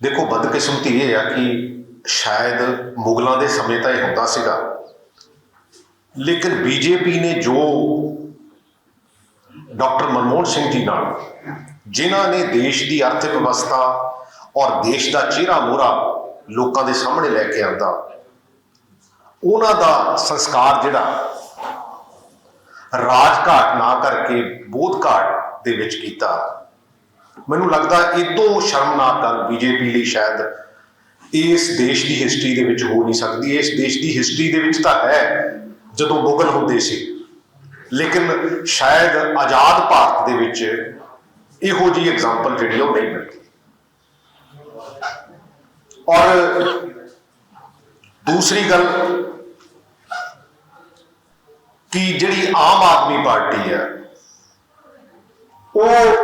ਦੇਖੋ, ਬਦਕਿਸਮਤੀ ਇਹ ਆ ਕਿ ਸ਼ਾਇਦ ਮੁਗਲਾਂ ਦੇ ਸਮੇਂ ਤਾਂ ਇਹ ਹੁੰਦਾ ਸੀਗਾ। ਲੇਕਿਨ ਬੀਜੇਪੀ ਨੇ ਜੋ ਡਾਕਟਰ ਮਨਮੋਹਨ ਸਿੰਘ ਜੀ ਨਾਲ, ਜਿਨ੍ਹਾਂ ਨੇ ਦੇਸ਼ ਦੀ ਅਰਥ ਵਿਵਸਥਾ ਔਰ ਦੇਸ਼ ਦਾ ਚਿਹਰਾ ਮੋਹਰਾ ਲੋਕਾਂ ਦੇ ਸਾਹਮਣੇ ਲੈ ਕੇ ਆਂਦਾ, ਉਹਨਾਂ ਦਾ ਸੰਸਕਾਰ ਜਿਹੜਾ ਰਾਜਘਾਟ ਨਾ ਕਰਕੇ ਬੋਧਘਾਟ ਦੇ ਵਿੱਚ ਕੀਤਾ। ਮੈਨੂੰ ਲੱਗਦਾ ਇਹ ਤੋਂ ਸ਼ਰਮਨਾਕ ਗੱਲ ਬੀਜੇਪੀ ਲਈ ਸ਼ਾਇਦ ਇਸ ਦੇਸ਼ ਦੀ ਹਿਸਟਰੀ ਦੇ ਵਿੱਚ ਹੋ ਨਹੀਂ ਸਕਦੀ। ਇਸ ਦੇਸ਼ ਦੀ ਹਿਸਟਰੀ ਦੇ ਵਿੱਚ ਤਾਂ ਹੈ, ਜਦੋਂ ਮੁਗਲ ਹੁੰਦੇ ਸੀ। ਲੇਕਿਨ ਸ਼ਾਇਦ ਆਜ਼ਾਦ ਭਾਰਤ ਦੇ ਵਿੱਚ ਇਹੋ ਜੀ ਐਗਜ਼ਾਮਪਲ ਜਿਹੜੀ ਉਹ ਨਹੀਂ ਮਿਲਦੀ। ਔਰ ਦੂਸਰੀ ਗੱਲ ਕਿ ਜਿਹੜੀ ਆਮ ਆਦਮੀ ਪਾਰਟੀ ਹੈ, ਉਹ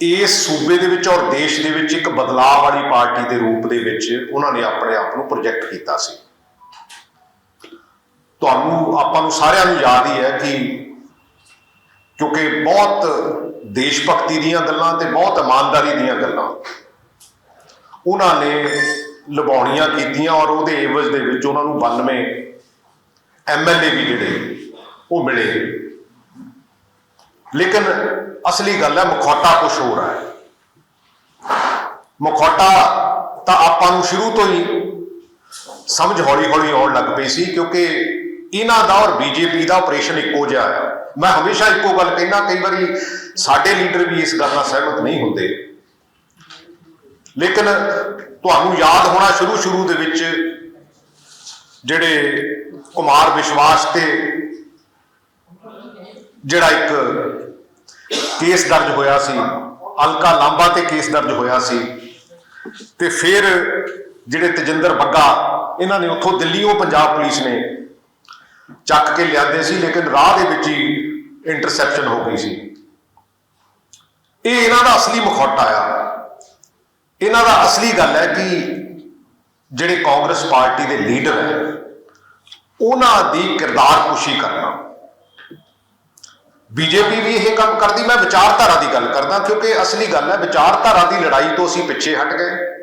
ਇਸ ਸੂਬੇ ਦੇ ਵਿੱਚ ਔਰ ਦੇਸ਼ ਦੇ ਵਿੱਚ ਇੱਕ ਬਦਲਾਅ ਵਾਲੀ ਪਾਰਟੀ ਦੇ ਰੂਪ ਦੇ ਵਿੱਚ ਉਹਨਾਂ ਨੇ ਆਪਣੇ ਆਪ ਨੂੰ ਪ੍ਰੋਜੈਕਟ ਕੀਤਾ ਸੀ। ਤੁਹਾਨੂੰ ਆਪਾਂ ਨੂੰ ਸਾਰਿਆਂ ਨੂੰ ਯਾਦ ਹੀ ਹੈ ਕਿ ਕਿਉਂਕਿ ਬਹੁਤ ਦੇਸ਼ ਭਗਤੀ ਦੀਆਂ ਗੱਲਾਂ ਤੇ ਬਹੁਤ ਇਮਾਨਦਾਰੀ ਦੀਆਂ ਗੱਲਾਂ ਉਹਨਾਂ ਨੇ ਲਵਾਉਣੀਆਂ ਕੀਤੀਆਂ ਔਰ ਉਹਦੇ ਏਵਜ਼ ਦੇ ਵਿੱਚ ਉਹਨਾਂ ਨੂੰ 92 ਐਮਐਲਏ ਵੀ ਜਿਹੜੇ ਉਹ ਮਿਲੇ। ਲੇਕਿਨ ਅਸਲੀ ਗੱਲ ਹੈ, ਮੁਖੌਟਾ ਕੁਝ ਹੋਰ ਹੈ। ਮੁਖੌਟਾ ਤਾਂ ਆਪਾਂ ਨੂੰ ਸ਼ੁਰੂ ਤੋਂ ਹੀ ਸਮਝ ਹੌਲੀ ਹੌਲੀ ਆਉਣ ਲੱਗ ਪਈ ਸੀ, ਕਿਉਂਕਿ ਇਹਨਾਂ ਦਾ ਔਰ ਬੀਜੇਪੀ ਦਾ ਆਪਰੇਸ਼ਨ ਇੱਕੋ ਜਿਹਾ ਆ ਮੈਂ ਹਮੇਸ਼ਾ ਇੱਕੋ ਗੱਲ ਕਹਿੰਦਾ, ਕਈ ਵਾਰੀ ਸਾਡੇ ਲੀਡਰ ਵੀ ਇਸ ਗੱਲ ਨਾਲ ਸਹਿਮਤ ਨਹੀਂ ਹੁੰਦੇ। ਲੇਕਿਨ ਤੁਹਾਨੂੰ ਯਾਦ ਹੋਣਾ ਸ਼ੁਰੂ ਸ਼ੁਰੂ ਦੇ ਵਿੱਚ ਜਿਹੜੇ ਕੁਮਾਰ ਵਿਸ਼ਵਾਸ ਤੇ ਜਿਹੜਾ ਇੱਕ ਕੇਸ ਦਰਜ ਹੋਇਆ ਸੀ, ਅਲਕਾ ਲਾਂਬਾ ਤੇ ਕੇਸ ਦਰਜ ਹੋਇਆ ਸੀ, ਤੇ ਫਿਰ ਜਿਹੜੇ ਤਜਿੰਦਰ ਬੱਗਾ, ਇਹਨਾਂ ਨੇ ਉੱਥੋਂ ਦਿੱਲੀੋਂ ਪੰਜਾਬ ਪੁਲਿਸ ਨੇ ਚੱਕ ਕੇ ਲਿਆਂਦੇ ਸੀ, ਲੇਕਿਨ ਰਾਹ ਦੇ ਵਿੱਚ ਹੀ ਇੰਟਰਸੈਪਸ਼ਨ ਹੋ ਗਈ ਸੀ। ਇਹ ਇਹਨਾਂ ਦਾ ਅਸਲੀ ਮੁਖੌਟਾ ਆ। ਇਹਨਾਂ ਦਾ ਅਸਲੀ ਗੱਲ ਹੈ ਕਿ ਜਿਹੜੇ ਕਾਂਗਰਸ ਪਾਰਟੀ ਦੇ ਲੀਡਰ ਹੈ, ਉਹਨਾਂ ਦੀ ਕਿਰਦਾਰ ਕੁਸ਼ੀ ਕਰਨਾ। ਬੀਜੇਪੀ ਵੀ ਇਹ ਕੰਮ ਕਰਦੀ। ਮੈਂ ਵਿਚਾਰਧਾਰਾ ਦੀ ਗੱਲ ਕਰਦਾ, ਕਿਉਂਕਿ ਅਸਲੀ ਗੱਲ ਹੈ, ਵਿਚਾਰਧਾਰਾ ਦੀ ਲੜਾਈ ਤੋਂ ਅਸੀਂ ਪਿੱਛੇ ਹਟ ਗਏ।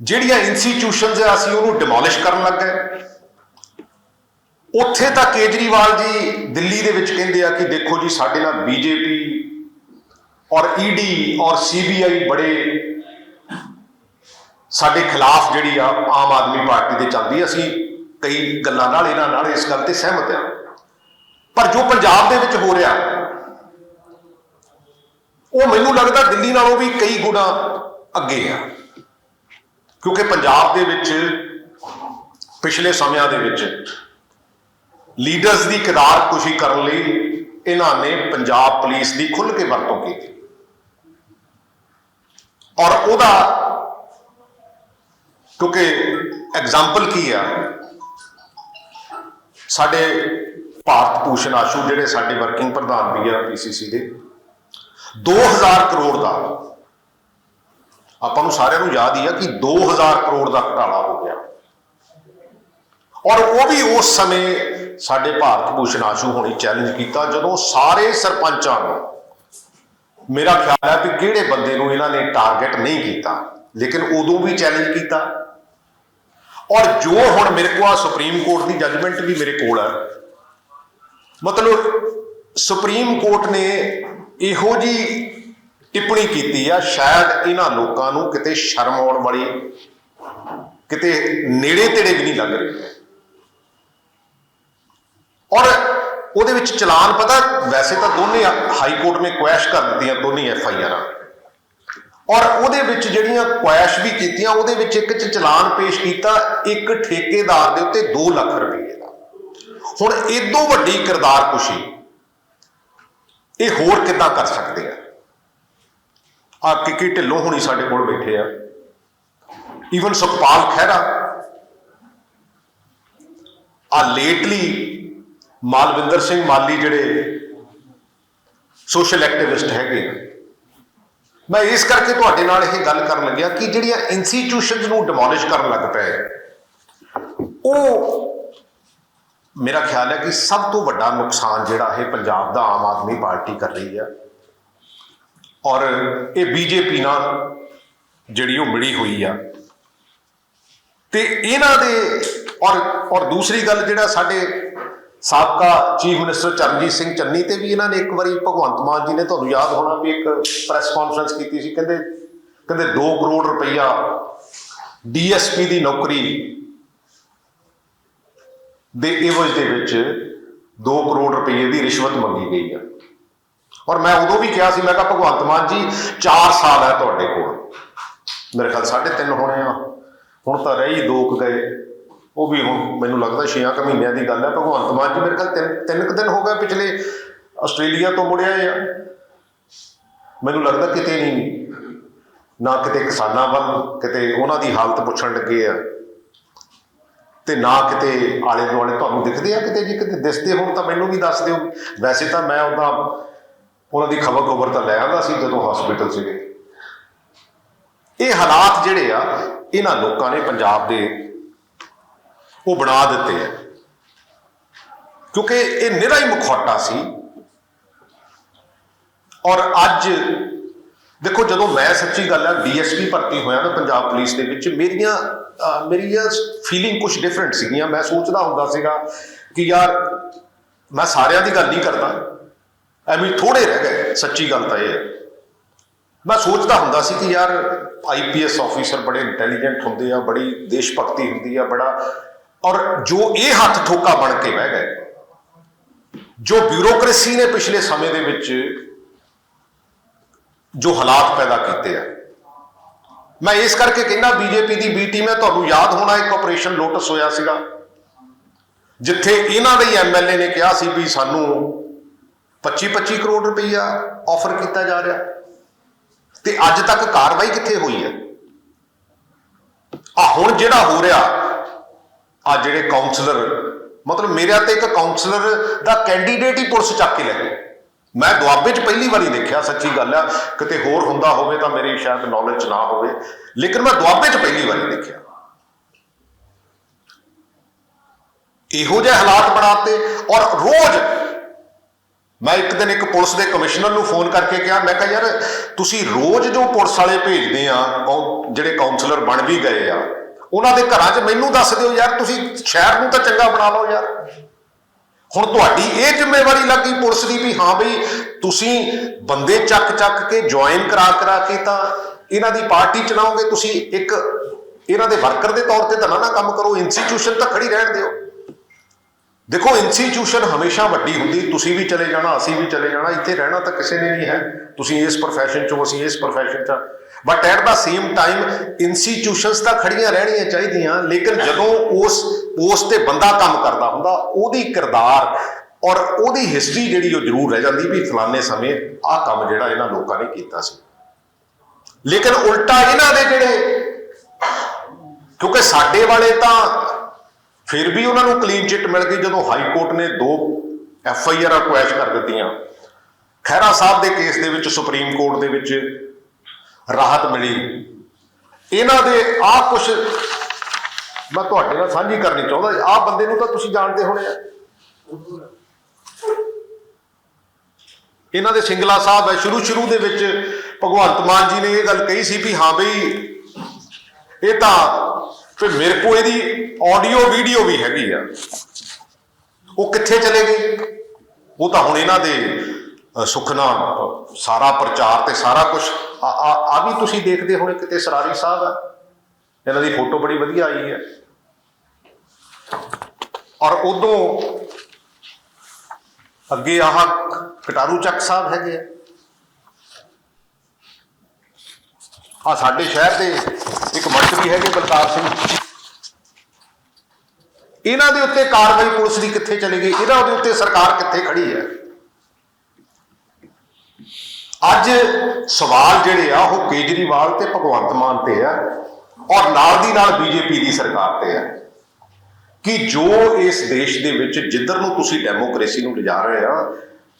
ਜਿਹੜੀਆਂ ਇੰਸਟੀਟਿਊਸ਼ਨਸ ਆ ਅਸੀਂ ਉਹਨੂੰ ਡਿਮੋਲਿਸ਼ ਕਰਨ ਲੱਗ ਗਏ। ਉੱਥੇ ਤਾਂ ਕੇਜਰੀਵਾਲ ਜੀ ਦਿੱਲੀ ਦੇ ਵਿੱਚ ਕਹਿੰਦੇ ਆ ਕਿ ਦੇਖੋ ਜੀ, ਸਾਡੇ ਨਾਲ ਬੀਜੇਪੀ ਔਰ ਈਡੀ ਔਰ ਸੀਬੀਆਈ ਬੜੇ ਸਾਡੇ ਖਿਲਾਫ ਜਿਹੜੀ ਆ ਆਮ ਆਦਮੀ ਪਾਰਟੀ ਦੇ ਚੱਲਦੀ। ਅਸੀਂ ਕਈ ਗੱਲਾਂ ਨਾਲ, ਇਹਨਾਂ ਨਾਲ ਇਸ ਗੱਲ ਤੇ ਸਹਿਮਤ ਆ ਪਰ ਜੋ ਪੰਜਾਬ ਦੇ ਵਿੱਚ ਹੋ ਰਿਹਾ, ਉਹ ਮੈਨੂੰ ਲੱਗਦਾ ਦਿੱਲੀ ਨਾਲੋਂ ਵੀ ਕਈ ਗੁਣਾ ਅੱਗੇ ਆ। ਕਿਉਂਕਿ ਪੰਜਾਬ ਦੇ ਵਿੱਚ ਪਿਛਲੇ ਸਮਿਆਂ ਦੇ ਵਿੱਚ ਲੀਡਰਸ ਦੀ ਕਿਰਦਾਰ ਕੁਸ਼ੀ ਕਰਨ ਲਈ ਇਹਨਾਂ ਨੇ ਪੰਜਾਬ ਪੁਲਿਸ ਦੀ ਖੁੱਲ੍ਹ ਕੇ ਵਰਤੋਂ ਕੀਤੀ। ਔਰ ਉਹਦਾ ਕਿਉਂਕਿ ਐਗਜ਼ਾਮਪਲ ਕੀ ਆ? ਸਾਡੇ ਭਾਰਤ ਭੂਸ਼ਣ ਆਸ਼ੂ ਜਿਹੜੇ ਸਾਡੇ ਵਰਕਿੰਗ ਪ੍ਰਧਾਨ ਵੀ ਆ ਪੀਸੀਸੀ ਦੇ। 2000 ਕਰੋੜ ਦਾ। ਆਪਾਂ ਨੂੰ ਸਾਰਿਆਂ ਨੂੰ ਯਾਦ ਹੀ ਆ ਕਿ 2000 ਕਰੋੜ ਦਾ ਘਟਾਲਾ ਹੋ ਗਿਆ। ਔਰ ਉਹ ਵੀ ਉਸ ਸਮੇਂ ਸਾਡੇ ਭਾਰਤ ਭੂਸ਼ਣ ਆਸ਼ੂ ਹੋਣੀ ਚੈਲੰਜ ਕੀਤਾ, ਜਦੋਂ ਸਾਰੇ ਸਰਪੰਚਾਂ ਨੂੰ ਮੇਰਾ ਖਿਆਲ ਹੈ ਕਿ ਕਿਹੜੇ ਬੰਦੇ ਨੂੰ ਇਹਨਾਂ ਨੇ ਟਾਰਗੇਟ ਨਹੀਂ ਕੀਤਾ, ਲੇਕਿਨ ਉਦੋਂ ਵੀ ਚੈਲੰਜ ਕੀਤਾ। ਔਰ ਜੋ ਹੁਣ ਮੇਰੇ ਕੋਲ ਸੁਪਰੀਮ ਕੋਰਟ ਦੀ ਜੱਜਮੈਂਟ ਵੀ ਮੇਰੇ ਕੋਲ ਹੈ ਮਤਲਬ ਸੁਪਰੀਮ ਕੋਰਟ ਨੇ ਇਹੋ ਜੀ ਟਿੱਪਣੀ ਕੀਤੀ ਆ, ਸ਼ਾਇਦ ਇਹਨਾਂ ਲੋਕਾਂ ਨੂੰ ਕਿਤੇ ਸ਼ਰਮ ਆਉਣ ਵਾਲੀ, ਕਿਤੇ ਨੇੜੇ ਤੇੜੇ ਵੀ ਨਹੀਂ ਲੱਗ ਰਹੀ। ਔਰ ਉਹਦੇ ਵਿੱਚ ਚਲਾਨ ਪਤਾ, ਵੈਸੇ ਤਾਂ ਦੋਨੇ ਹਾਈ ਕੋਰਟ ਨੇ ਕੁਐਸ਼ ਕਰ ਦਿੱਤੀਆਂ ਦੋਨੇ ਐਫ ਆਈ ਆਰਾਂ। ਔਰ ਉਹਦੇ ਵਿੱਚ ਜਿਹੜੀਆਂ ਕੁਐਸ਼ ਵੀ ਕੀਤੀਆਂ, ਉਹਦੇ ਵਿੱਚ ਇੱਕ ਚ ਚਲਾਨ ਪੇਸ਼ ਕੀਤਾ, ਇੱਕ ਠੇਕੇਦਾਰ ਦੇ ਉੱਤੇ 2 ਲੱਖ ਰੁਪਏ। ਹੁਣ ਇਦੋਂ ਵੱਡੀ ਕਿਰਦਾਰ ਕੁਸ਼ੀ, ਇਹ ਹੋਰ ਕਿੱਦਾਂ ਕਰ ਸਕਦੇ ਆ? ਆ ਕਿਕੀ ਢਿੱਲੋਂ ਹੁਣੀ ਸਾਡੇ ਕੋਲ ਬੈਠੇ ਆ। ਈਵਨ ਸੁਖਪਾਲ ਖਹਿਰਾ ਆ ਲੇਟਲੀ ਮਾਲਵਿੰਦਰ ਸਿੰਘ ਮਾਲੀ ਜਿਹੜੇ ਸੋਸ਼ਲ ਐਕਟਿਵਿਸਟ ਹੈਗੇ ਆ। ਮੈਂ ਇਸ ਕਰਕੇ ਤੁਹਾਡੇ ਨਾਲ ਇਹ ਗੱਲ ਕਰਨ ਲੱਗਿਆ ਕਿ ਜਿਹੜੀਆਂ ਇੰਸਟੀਟਿਊਸ਼ਨਸ ਨੂੰ ਡਿਮੋਲਿਸ਼ ਕਰਨ ਲੱਗ ਪਏ, ਉਹ ਮੇਰਾ ਖਿਆਲ ਹੈ ਕਿ ਸਭ ਤੋਂ ਵੱਡਾ ਨੁਕਸਾਨ ਜਿਹੜਾ ਇਹ ਪੰਜਾਬ ਦਾ ਆਮ ਆਦਮੀ ਪਾਰਟੀ ਕਰ ਰਹੀ ਹੈ। ਔਰ ਇਹ ਬੀਜੇਪੀ ਨਾਲ ਜਿਹੜੀ ਉਹ ਮਿਲੀ ਹੋਈ ਆ। ਤੇ ਇਹਨਾਂ ਦੇ ਔਰ ਔਰ ਦੂਸਰੀ ਗੱਲ ਜਿਹੜਾ ਸਾਡੇ ਸਾਬਕਾ ਚੀਫ ਮਿਨਿਸਟਰ ਚਰਨਜੀਤ ਸਿੰਘ ਚੰਨੀ ਤੇ ਵੀ ਇਹਨਾਂ ਨੇ ਇੱਕ ਵਾਰੀ ਭਗਵੰਤ ਮਾਨ ਜੀ ਨੇ ਤੁਹਾਨੂੰ ਯਾਦ ਹੋਣਾ ਵੀ ਇੱਕ ਪ੍ਰੈਸ ਕਾਨਫਰੰਸ ਕੀਤੀ ਸੀ, ਕਹਿੰਦੇ ਕਹਿੰਦੇ 2 ਕਰੋੜ ਰੁਪਈਆ ਡੀਐਸਪੀ ਦੀ ਨੌਕਰੀ ਦੇ ਇਵਜ ਦੇ ਵਿੱਚ 2 ਕਰੋੜ ਰੁਪਏ ਦੀ ਰਿਸ਼ਵਤ ਮੰਗੀ ਗਈ ਆ। ਔਰ ਮੈਂ ਉਦੋਂ ਵੀ ਕਿਹਾ ਸੀ, ਮੈਂ ਕਿਹਾ, ਭਗਵੰਤ ਮਾਨ ਜੀ 4 ਸਾਲ ਹੈ ਤੁਹਾਡੇ ਕੋਲ। ਮੇਰੇ ਖਿਆਲ 3.5 ਹੋਣੇ ਆ। ਹੁਣ ਤਾਂ ਰਹਿ ਹੀ ਦੋ ਕੁ ਗਏ। ਉਹ ਵੀ ਹੁਣ ਮੈਨੂੰ ਲੱਗਦਾ 6 ਕੁ ਮਹੀਨਿਆਂ ਦੀ ਗੱਲ ਹੈ। ਭਗਵੰਤ ਮਾਨ ਜੀ, ਮੇਰੇ ਖਿਆਲ ਤਿੰਨ ਤਿੰਨ ਕੁ ਦਿਨ ਹੋ ਗਏ ਪਿਛਲੇ ਆਸਟ੍ਰੇਲੀਆ ਤੋਂ ਮੁੜਿਆ ਆ। ਮੈਨੂੰ ਲੱਗਦਾ ਕਿਤੇ ਨਹੀਂ। ਨਾ ਕਿਤੇ ਕਿਸਾਨਾਂ ਵੱਲ, ਕਿਤੇ ਉਹਨਾਂ ਦੀ ਹਾਲਤ ਪੁੱਛਣ ਲੱਗੇ ਆ। ਤੇ ਨਾ ਕਿਤੇ ਆਲੇ ਦੁਆਲੇ ਤੁਹਾਨੂੰ ਦਿਖਦੇ ਆ ਕਿਤੇ ਜੇ ਕਿਤੇ ਦਿਸਦੇ ਹੋਣ ਤਾਂ ਮੈਨੂੰ ਵੀ ਦੱਸ ਦਿਓ। ਵੈਸੇ ਤਾਂ ਮੈਂ ਉਹਦਾ ਉਹਨਾਂ ਦੀ ਖਬਰ ਖਬਰ ਤਾਂ ਲੈ ਆਂਦਾ ਸੀ ਜਦੋਂ ਹਸਪੀਟਲ ਸੀਗੇ ਇਹ ਹਾਲਾਤ ਜਿਹੜੇ ਆ, ਇਹਨਾਂ ਲੋਕਾਂ ਨੇ ਪੰਜਾਬ ਦੇ ਉਹ ਬਣਾ ਦਿੱਤੇ ਆ। ਕਿਉਂਕਿ ਇਹ ਨਿਰਾ ਹੀ ਮੁਖੌਟਾ ਸੀ। ਔਰ ਅੱਜ ਦੇਖੋ ਜਦੋਂ ਮੈਂ ਸੱਚੀ ਗੱਲ ਹੈ ਡੀਐਸਪੀ ਭਰਤੀ ਹੋਇਆ ਨਾ ਪੰਜਾਬ ਪੁਲਿਸ ਦੇ ਵਿੱਚ ਮੇਰੀਆਂ ਮੇਰੀ ਇਹ ਫੀਲਿੰਗ ਕੁਝ ਡਿਫਰੈਂਟ ਸੀਗੀਆਂ। ਮੈਂ ਸੋਚਦਾ ਹੁੰਦਾ ਸੀਗਾ ਕਿ ਯਾਰ, ਮੈਂ ਸਾਰਿਆਂ ਦੀ ਗੱਲ ਨਹੀਂ ਕਰਦਾ। ਐਵੇਂ ਥੋੜੇ ਰਹਿ ਗਏ। ਸੱਚੀ ਗੱਲ ਤਾਂ ਇਹ ਹੈ। ਮੈਂ ਸੋਚਦਾ ਹੁੰਦਾ ਸੀ ਕਿ ਯਾਰ ਆਈਪੀਐਸ ਆਫੀਸਰ ਬੜੇ ਇੰਟੈਲੀਜੈਂਟ ਹੁੰਦੇ ਆ, ਬੜੀ ਦੇਸ਼ ਭਗਤੀ ਹੁੰਦੀ ਆ, ਬੜਾ। ਔਰ ਜੋ ਇਹ ਹੱਥ ਠੋਕਾ ਬਣ ਕੇ ਬਹਿ ਗਏ, ਜੋ ਬਿਊਰੋਕ੍ਰੇਸੀ ਨੇ ਪਿਛਲੇ ਸਮੇਂ ਦੇ ਵਿੱਚ ਜੋ ਹਾਲਾਤ ਪੈਦਾ ਕੀਤੇ ਆ ਮੈਂ ਇਸ ਕਰਕੇ ਕਹਿੰਦਾ ਬੀਜੇਪੀ ਦੀ ਬੀ ਟੀਮ ਹੈ, ਤੁਹਾਨੂੰ ਯਾਦ ਹੋਣਾ ਇੱਕ ਆਪਰੇਸ਼ਨ ਲੋਟਸ ਹੋਇਆ ਸੀਗਾ, ਜਿੱਥੇ ਇਹਨਾਂ ਦੇ ਐਮਐਲਏ ਨੇ ਕਿਹਾ ਸੀ ਵੀ ਸਾਨੂੰ 25-25 ਕਰੋੜ ਰੁਪਈਆ ਆਫਰ ਕੀਤਾ ਜਾ ਰਿਹਾ। ਤੇ ਅੱਜ ਤੱਕ ਕਾਰਵਾਈ ਕਿੱਥੇ ਹੋਈ ਹੈ? ਆ ਹੁਣ ਜਿਹੜਾ ਹੋ ਰਿਹਾ ਆ ਜਿਹੜੇ ਕਾਉਂਸਲਰ ਮਤਲਬ ਮੇਰੇ ਤੇ ਇੱਕ ਕਾਉਂਸਲਰ ਦਾ ਕੈਂਡੀਡੇਟ ਹੀ ਪੁਲਿਸ ਚੱਕ ਕੇ ਲੈ ਗਈ ਮੈਂ ਦੁਆਬੇ 'ਚ ਪਹਿਲੀ ਵਾਰੀ ਦੇਖਿਆ, ਸੱਚੀ ਗੱਲ ਆ। ਕਿਤੇ ਹੋਰ ਹੁੰਦਾ ਹੋਵੇ ਤਾਂ ਮੇਰੀ ਸ਼ਾਇਦ ਨੌਲੇਜ ਨਾ ਹੋਵੇ। ਲੇਕਿਨ ਮੈਂ ਦੁਆਬੇ 'ਚ ਪਹਿਲੀ ਵਾਰੀ ਦੇਖਿਆ। ਇਹੋ ਜਿਹੇ ਹਾਲਾਤ ਬਣਾਤੇ ਔਰ ਰੋਜ਼ ਮੈਂ ਇੱਕ ਦਿਨ ਇੱਕ ਪੁਲਿਸ ਦੇ ਕਮਿਸ਼ਨਰ ਨੂੰ ਫੋਨ ਕਰਕੇ ਕਿਹਾ, ਮੈਂ ਕਿਹਾ, ਯਾਰ, ਤੁਸੀਂ ਰੋਜ਼ ਜੋ ਪੁਲਿਸ ਵਾਲੇ ਭੇਜਦੇ ਆ ਕੌਂ- ਜਿਹੜੇ ਕਾਉਂਸਲਰ ਬਣ ਵੀ ਗਏ ਆ, ਉਹਨਾਂ ਦੇ ਘਰਾਂ 'ਚ ਮੈਨੂੰ ਦੱਸ ਦਿਓ ਯਾਰ, ਤੁਸੀਂ ਸ਼ਹਿਰ ਨੂੰ ਤਾਂ ਚੰਗਾ ਬਣਾ ਲਓ ਯਾਰ। ਹੁਣ ਤੁਹਾਡੀ ਇਹ ਜ਼ਿੰਮੇਵਾਰੀ ਲੱਗੀ ਪੁਲਿਸ ਦੀ ਵੀ ਹਾਂ ਬਈ ਤੁਸੀਂ ਬੰਦੇ ਚੱਕ ਚੱਕ ਕੇ ਜੁਆਇਨ ਕਰਾ ਕਰਾ ਕੇ ਤਾਂ ਇਹਨਾਂ ਦੀ ਪਾਰਟੀ ਚਲਾਓਗੇ, ਤੁਸੀਂ ਇੱਕ ਇਹਨਾਂ ਦੇ ਵਰਕਰ ਦੇ ਤੌਰ ਤੇ ਤਾਂ ਨਾ ਕੰਮ ਕਰੋ ਇੰਸਟੀਟਿਊਸ਼ਨ ਤਾਂ ਖੜੀ ਰਹਿਣ ਦਿਓ। ਦੇਖੋ ਇੰਸਟੀਟਿਊਸ਼ਨ ਹਮੇਸ਼ਾ ਵੱਡੀ ਹੁੰਦੀ, ਤੁਸੀਂ ਵੀ ਚਲੇ ਜਾਣਾ, ਅਸੀਂ ਵੀ ਚਲੇ ਜਾਣਾ, ਇੱਥੇ ਰਹਿਣਾ ਤਾਂ ਕਿਸੇ ਨੇ ਨਹੀਂ ਹੈ। ਤੁਸੀਂ ਇਸ profession ਚੋਂ, ਅਸੀਂ ਇਸ profession ਚ but at the same time institutions ਤਾਂ ਖੜੀਆਂ ਰਹਿਣੀਆਂ ਚਾਹੀਦੀਆਂ, ਲੇਕਿਨ ਜਦੋਂ ਉਸ ਉਸ ਤੇ ਬੰਦਾ ਕੰਮ ਕਰਦਾ ਹੁੰਦਾ, ਉਹਦੀ ਕਿਰਦਾਰ ਔਰ ਉਹਦੀ ਹਿਸਟਰੀ ਜਿਹੜੀ ਉਹ ਜ਼ਰੂਰ ਰਹਿ ਜਾਂਦੀ ਵੀ ਫਲਾਣੇ ਸਮੇਂ ਆਹ ਕੰਮ ਜਿਹੜਾ ਇਹਨਾਂ ਲੋਕਾਂ ਨੇ ਕੀਤਾ ਸੀ। ਲੇਕਿਨ ਉਲਟਾ ਇਹਨਾਂ ਦੇ ਜਿਹੜੇ, ਕਿਉਂਕਿ ਸਾਡੇ ਵਾਲੇ ਤਾਂ ਫਿਰ ਵੀ ਉਹਨਾਂ ਨੂੰ ਕਲੀਨ ਚਿੱਟ ਮਿਲ ਗਈ ਜਦੋਂ ਹਾਈ ਕੋਰਟ ਨੇ ਦੋ ਐਫ ਆਈ ਆਰ ਰਿਕੁਐਸਟ ਕਰ ਦਿੱਤੀਆਂ। ਖਹਿਰਾ ਸਾਹਿਬ ਦੇ ਕੇਸ ਦੇ ਵਿੱਚ ਸੁਪਰੀਮ ਕੋਰਟ ਦੇ ਵਿੱਚ ਰਾਹਤ ਮਿਲੀ। ਇਹਨਾਂ ਦੇ ਆ ਕੁਝ ਮੈਂ ਤੁਹਾਡੇ ਨਾਲ ਸਾਂਝੀ ਕਰਨੀ ਚਾਹੁੰਦਾ ਆ ਬੰਦੇ ਨੂੰ ਤਾਂ ਤੁਸੀਂ ਜਾਣਦੇ ਹੋਣੇ ਆ। ਇਹਨਾਂ ਦੇ ਸਿੰਗਲਾ ਸਾਹਿਬ ਹੈ। ਸ਼ੁਰੂ ਸ਼ੁਰੂ ਦੇ ਵਿੱਚ ਭਗਵੰਤ ਮਾਨ ਜੀ ਨੇ ਇਹ ਗੱਲ ਕਹੀ ਸੀ ਵੀ ਹਾਂ ਬਈ ਇਹ ਤਾਂ ਫਿਰ ਮੇਰੇ ਕੋਲ ਇਹਦੀ ਆਡੀਓ ਵੀਡੀਓ ਵੀ ਹੈਗੀ ਆ। ਉਹ ਕਿੱਥੇ ਚਲੇ ਗਏ? ਉਹ ਤਾਂ ਹੁਣ ਇਹਨਾਂ ਦੇ ਅ, ਸਾਰਾ ਪ੍ਰਚਾਰ ਤੇ ਸਾਰਾ ਕੁਝ ਆ ਆ ਵੀ ਤੁਸੀਂ ਦੇਖਦੇ ਹੋਣੇ ਕਿਤੇ ਸਰਾਰੀ ਸਾਹਿਬ ਆ। ਇਹਨਾਂ ਦੀ ਫੋਟੋ ਬੜੀ ਵਧੀਆ ਆਈ ਹੈ। ਔਰ ਉਦੋਂ ਅੱਗੇ ਆਹ ਕਟਾਰੂ ਚੱਕ ਸਾਹਿਬ ਹੈਗੇ ਆ। ਆ ਸਾਡੇ ਸ਼ਹਿਰ ਦੇ ਇੱਕ ਮੰਤਰੀ ਹੈਗੇ ਬਲਕਾਰ ਸਿੰਘ। ਇਹਨਾਂ ਦੇ ਉੱਤੇ ਕਾਰਵਾਈ ਪੁਲਿਸ ਦੀ ਕਿੱਥੇ ਚਲੀ ਗਈ? ਇਹਨਾਂ ਦੇ ਉੱਤੇ ਸਰਕਾਰ ਕਿੱਥੇ ਖੜੀ ਹੈ? ਅੱਜ ਸਵਾਲ ਜਿਹੜੇ ਆ, ਉਹ ਕੇਜਰੀਵਾਲ ਤੇ ਭਗਵੰਤ ਮਾਨ ਤੇ ਆ ਔਰ ਨਾਲ ਦੀ ਨਾਲ ਬੀਜੇਪੀ ਦੀ ਸਰਕਾਰ ਤੇ ਆ। ਕਿ ਜੋ ਇਸ ਦੇਸ਼ ਦੇ ਵਿੱਚ ਜਿੱਧਰ ਨੂੰ ਤੁਸੀਂ ਡੈਮੋਕ੍ਰੇਸੀ ਨੂੰ ਲਿਜਾ ਰਹੇ ਆ,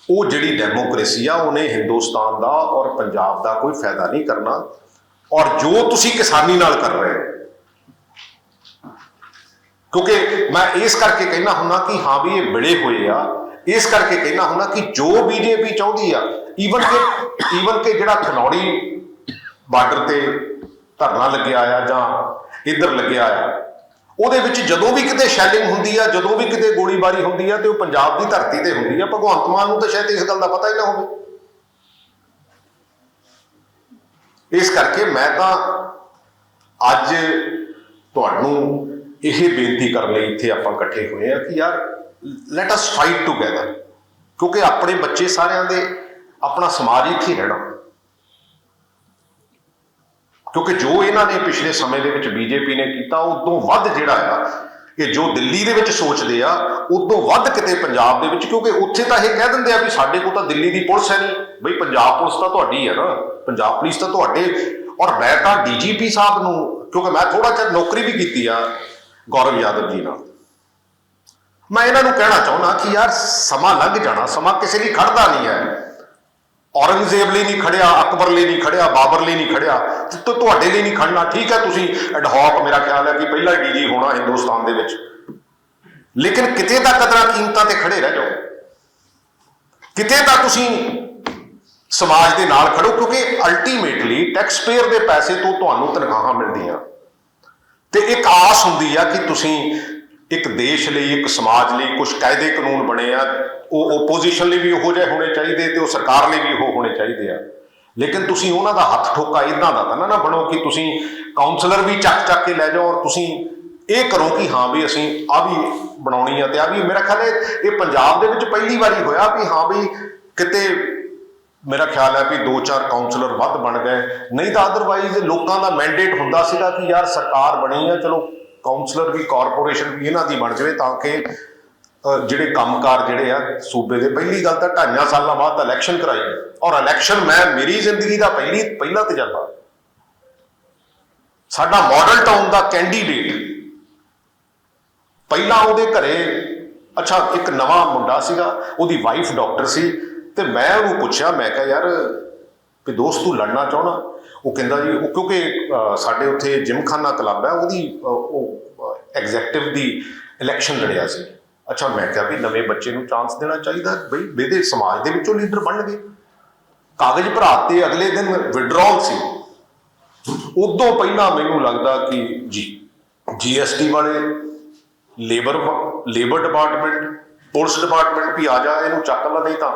ਉਹ ਜਿਹੜੀ ਡੈਮੋਕ੍ਰੇਸੀ ਆ, ਉਹਨੇ ਹਿੰਦੁਸਤਾਨ ਦਾ ਔਰ ਪੰਜਾਬ ਦਾ ਕੋਈ ਫਾਇਦਾ ਨਹੀਂ ਕਰਨਾ ਔਰ ਜੋ ਤੁਸੀਂ ਕਿਸਾਨੀ ਨਾਲ ਕਰ ਰਹੇ ਹੋ। ਕਿਉਂਕਿ ਮੈਂ ਇਸ ਕਰਕੇ ਕਹਿਣਾ ਹੁੰਦਾ ਕਿ ਹਾਂ ਵੀ ਇਹ ਮਿਲੇ ਹੋਏ ਆ ਇਸ ਕਰਕੇ ਕਹਿਣਾ ਹੁੰਦਾ ਕਿ ਜੋ ਬੀਜੇਪੀ ਚਾਹੁੰਦੀ ਆ ਈਵਨ ਕਿ ਈਵਨ ਕਿ ਜਿਹੜਾ ਖਨੌੜੀ ਬਾਰਡਰ ਤੇ ਧਰਨਾ ਲੱਗਿਆ ਆ ਜਾਂ ਇੱਧਰ ਲੱਗਿਆ ਆ, ਉਹਦੇ ਵਿੱਚ ਜਦੋਂ ਵੀ ਕਿਤੇ ਸ਼ੈਲਿੰਗ ਹੁੰਦੀ ਆ, ਜਦੋਂ ਵੀ ਕਿਤੇ ਗੋਲੀਬਾਰੀ ਹੁੰਦੀ ਆ ਤੇ ਉਹ ਪੰਜਾਬ ਦੀ ਧਰਤੀ ਤੇ ਹੁੰਦੀ ਆ, ਭਗਵੰਤ ਮਾਨ ਨੂੰ ਤਾਂ ਸ਼ਾਇਦ ਇਸ ਗੱਲ ਦਾ ਪਤਾ ਹੀ ਨਾ ਹੋਵੇ। ਇਸ ਕਰਕੇ ਮੈਂ ਤਾਂ ਅੱਜ ਤੁਹਾਨੂੰ ਇਹ ਬੇਨਤੀ ਕਰਨ ਲਈ ਇੱਥੇ ਆਪਾਂ ਇਕੱਠੇ ਹੋਏ ਆ ਕਿ ਯਾਰ ਲੈਟ ਅਸ ਫਾਈਟ ਟੂਗੇਦਰ ਕਿਉਂਕਿ ਆਪਣੇ ਬੱਚੇ ਸਾਰਿਆਂ ਦੇ ਆਪਣਾ ਸਮਾਜ ਇੱਥੇ ਰਹਿਣਾ। ਕਿਉਂਕਿ ਜੋ ਇਹਨਾਂ ਨੇ ਪਿਛਲੇ ਸਮੇਂ ਦੇ ਵਿੱਚ ਬੀਜੇਪੀ ਨੇ ਕੀਤਾ, ਉਦੋਂ ਵੱਧ ਜਿਹੜਾ ਆ ਕਿ ਜੋ ਦਿੱਲੀ ਦੇ ਵਿੱਚ ਸੋਚਦੇ ਆ, ਉਦੋਂ ਵੱਧ ਕਿਤੇ ਪੰਜਾਬ ਦੇ ਵਿੱਚ, ਕਿਉਂਕਿ ਉੱਥੇ ਤਾਂ ਇਹ ਕਹਿ ਦਿੰਦੇ ਆ ਵੀ ਸਾਡੇ ਕੋਲ ਤਾਂ ਦਿੱਲੀ ਦੀ ਪੁਲਿਸ ਹੈ ਨਹੀਂ। ਬਈ ਪੰਜਾਬ ਪੁਲਿਸ ਤਾਂ ਤੁਹਾਡੀ ਹੈ ਨਾ, ਪੰਜਾਬ ਪੁਲਿਸ ਤਾਂ ਤੁਹਾਡੇ। ਔਰ ਮੈਂ ਤਾਂ ਡੀਜੀਪੀ ਸਾਹਿਬ ਨੂੰ, ਕਿਉਂਕਿ ਮੈਂ ਥੋੜਾ ਜਿਹਾ ਨੌਕਰੀ ਵੀ ਕੀਤੀ ਆ, ਗੌਰਵ ਯਾਦਵ ਜੀ ਨਾਲ। ਮੈਂ ਇਹਨਾਂ ਨੂੰ ਕਹਿਣਾ ਚਾਹੁੰਦਾ ਕਿ ਯਾਰ ਸਮਾਂ ਲੱਗ ਜਾਣਾ, ਸਮਾਂ ਕਿਸੇ ਲਈ ਖੜਦਾ ਨਹੀਂ ਹੈ। ਔਰੰਗਜ਼ੇਬ ਲਈ ਨਹੀਂ ਖੜਿਆ, ਅਕਬਰ ਲਈ ਨਹੀਂ ਖੜਿਆ, ਬਾਬਰ ਲਈ ਨਹੀਂ ਖੜਿਆ ਤੇ ਤੁਹਾਡੇ ਲਈ ਨਹੀਂ ਖੜਨਾ। ਠੀਕ ਹੈ, ਤੁਸੀਂ ਐਡਹੌਕ ਮੇਰਾ ਖਿਆਲ ਹੈ ਕਿ ਪਹਿਲਾ ਡੀਜੀ ਹੋਣਾ ਹਿੰਦੁਸਤਾਨ ਦੇ ਵਿੱਚ। ਲੇਕਿਨ ਕਿਤੇ ਤਾਂ ਕਦਰਾਂ ਕੀਮਤਾਂ ਤੇ ਖੜੇ ਰਹਿ ਜਾਓ। ਕਿਤੇ ਤਾਂ ਤੁਸੀਂ ਸਮਾਜ ਦੇ ਨਾਲ ਖੜੋ, ਕਿਉਂਕਿ ਅਲਟੀਮੇਟਲੀ ਟੈਕਸ ਪੇਅਰ ਦੇ ਪੈਸੇ ਤੋਂ ਤੁਹਾਨੂੰ ਤਨਖਾਹਾਂ ਮਿਲਦੀਆਂ। ਤੇ ਇੱਕ ਆਸ ਹੁੰਦੀ ਆ ਕਿ ਤੁਸੀਂ ਇੱਕ ਦੇਸ਼ ਲਈ, ਇੱਕ ਸਮਾਜ ਲਈ ਕੁਝ ਕਾਇਦੇ ਕਾਨੂੰਨ ਬਣੇ ਆ, ਉਹ ਓਪੋਜੀਸ਼ਨ ਲਈ ਵੀ ਉਹੋ ਜਿਹੇ ਹੋਣੇ ਚਾਹੀਦੇ ਤੇ ਉਹ ਸਰਕਾਰ ਲਈ ਵੀ ਉਹ ਹੋਣੇ ਚਾਹੀਦੇ ਆ। ਲੇਕਿਨ ਤੁਸੀਂ ਉਹਨਾਂ ਦਾ ਹੱਥ ਠੋਕਾ ਇਦਾਂ ਦਾ ਤਾਂ ਨਾ ਬਣੋ ਕਿ ਤੁਸੀਂ ਕਾਉਂਸਲਰ ਵੀ ਚੱਕ ਚੱਕ ਕੇ ਲੈ ਜਾਓ ਔਰ ਤੁਸੀਂ ਇਹ ਕਰੋ ਕਿ ਹਾਂ ਵੀ ਅਸੀਂ ਆ ਵੀ ਬਣਾਉਣੀ ਆ ਤੇ ਆ ਵੀ ਮੇਰਾ ਖਿਆਲ ਹੈ ਇਹ ਪੰਜਾਬ ਦੇ ਵਿੱਚ ਪਹਿਲੀ ਵਾਰੀ ਹੋਇਆ ਵੀ ਹਾਂ ਵੀ ਕਿਤੇ ਮੇਰਾ ਖਿਆਲ ਹੈ ਵੀ ਦੋ ਚਾਰ ਕਾਉਂਸਲਰ ਵੱਧ ਬਣ ਗਏ। ਨਹੀਂ ਤਾਂ ਅਦਰਵਾਈਜ਼ ਲੋਕਾਂ ਦਾ ਮੈਂਡੇਟ ਹੁੰਦਾ ਸੀਗਾ ਕਿ ਯਾਰ ਸਰਕਾਰ ਬਣੀ ਆ, ਚਲੋ ਕਾਉਂਸਲਰ ਵੀ ਕਾਰਪੋਰੇਸ਼ਨ ਵੀ ਇਹਨਾਂ ਦੀ ਬਣ ਜਾਵੇ ਤਾਂ ਕਿ ਅ, ਜਿਹੜੇ ਕੰਮਕਾਰ ਜਿਹੜੇ ਆ ਸੂਬੇ ਦੇ ਪਹਿਲੀ ਗੱਲ ਤਾਂ ਢਾਈਆਂ ਸਾਲਾਂ ਬਾਅਦ ਇਲੈਕਸ਼ਨ ਕਰਾਈ ਔਰ ਇਲੈਕਸ਼ਨ ਮੈਂ ਮੇਰੀ ਜ਼ਿੰਦਗੀ ਦਾ ਪਹਿਲੀ ਪਹਿਲਾ ਤਜਰਬਾ। ਸਾਡਾ ਮਾਡਲ ਟਾਊਨ ਦਾ ਕੈਂਡੀਡੇਟ ਪਹਿਲਾਂ ਉਹਦੇ ਘਰੇ ਅੱਛਾ ਇੱਕ ਨਵਾਂ ਮੁੰਡਾ ਸੀਗਾ ਉਹਦੀ ਵਾਈਫ ਡਾਕਟਰ ਸੀ ਤੇ ਮੈਂ ਉਹਨੂੰ ਪੁੱਛਿਆ ਮੈਂ ਕਿਹਾ ਯਾਰ ਵੀ ਦੋਸਤ ਤੂੰ ਲੜਨਾ ਚਾਹਣਾ ਉਹ ਕਹਿੰਦਾ ਜੀ, ਉਹ ਕਿਉਂਕਿ ਸਾਡੇ ਉੱਥੇ ਜਿਮਖਾਨਾ ਕਲੱਬ ਹੈ, ਉਹਦੀ ਉਹ ਐਗਜ਼ੈਕਟਿਵ ਦੀ ਇਲੈਕਸ਼ਨ ਲੜਿਆ ਸੀ। ਅੱਛਾ, ਮੈਂ ਕਿਹਾ ਵੀ ਨਵੇਂ ਬੱਚੇ ਨੂੰ ਚਾਂਸ ਦੇਣਾ ਚਾਹੀਦਾ, ਬਈ ਬੇਦੇ ਸਮਾਜ ਦੇ ਵਿੱਚੋਂ ਲੀਡਰ ਬਣਨਗੇ ਕਾਗਜ਼ ਭਰਾ ਤੇ ਅਗਲੇ ਦਿਨ ਵਿਡਰਾਅਲ ਸੀ। ਉਦੋਂ ਪਹਿਲਾਂ ਮੈਨੂੰ ਲੱਗਦਾ ਕਿ ਜੀ ਜੀਐਸਟੀ ਵਾਲੇ labour labour department police department ਵੀ ਆ ਜਾ, ਇਹਨੂੰ ਚੱਕ ਲਾ ਨਹੀਂ ਤਾਂ।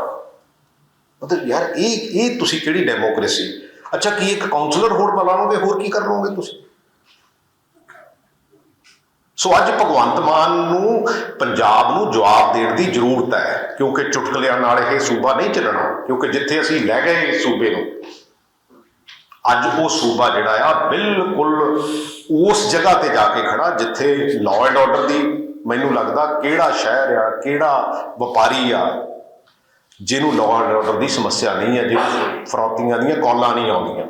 ਮਤਲਬ ਯਾਰ, ਇਹ ਇਹ ਤੁਸੀਂ ਕਿਹੜੀ ਡੈਮੋਕ੍ਰੇਸੀ ਅੱਛਾ, ਕੀ ਇੱਕ ਕਾਉਂਸਲਰ ਹੋਰ ਬਣਾ ਲਓਗੇ ਹੋਰ ਕੀ ਕਰ ਲਓਗੇ ਤੁਸੀਂ? ਸੋ ਅੱਜ ਭਗਵੰਤ ਮਾਨ ਨੂੰ, ਪੰਜਾਬ ਨੂੰ ਜਵਾਬ ਦੇਣ ਦੀ ਜ਼ਰੂਰਤ ਹੈ, ਕਿਉਂਕਿ ਚੁਟਕਲਿਆਂ ਨਾਲ ਇਹ ਸੂਬਾ ਨਹੀਂ ਚੱਲਣਾ, ਕਿਉਂਕਿ ਜਿੱਥੇ ਅਸੀਂ ਲੈ ਗਏ ਇਸ ਸੂਬੇ ਨੂੰ, ਅੱਜ ਉਹ ਸੂਬਾ ਜਿਹੜਾ ਆ, ਬਿਲਕੁਲ ਉਸ ਜਗ੍ਹਾ ਤੇ ਜਾ ਕੇ ਖੜਾ, ਜਿੱਥੇ ਲਾਅ ਐਂਡ ਆਰਡਰ ਦੀ ਮੈਨੂੰ ਲੱਗਦਾ ਕਿਹੜਾ ਸ਼ਹਿਰ ਆ, ਕਿਹੜਾ ਵਪਾਰੀ ਆ ਜਿਹਨੂੰ ਲਾਅ ਐਂਡ ਆਰਡਰ ਦੀ ਸਮੱਸਿਆ ਨਹੀਂ ਹੈ, ਜਿਹਨੂੰ ਫਰੌਤੀਆਂ ਦੀਆਂ ਕਾਲਾਂ ਨਹੀਂ ਆਉਂਦੀਆਂ।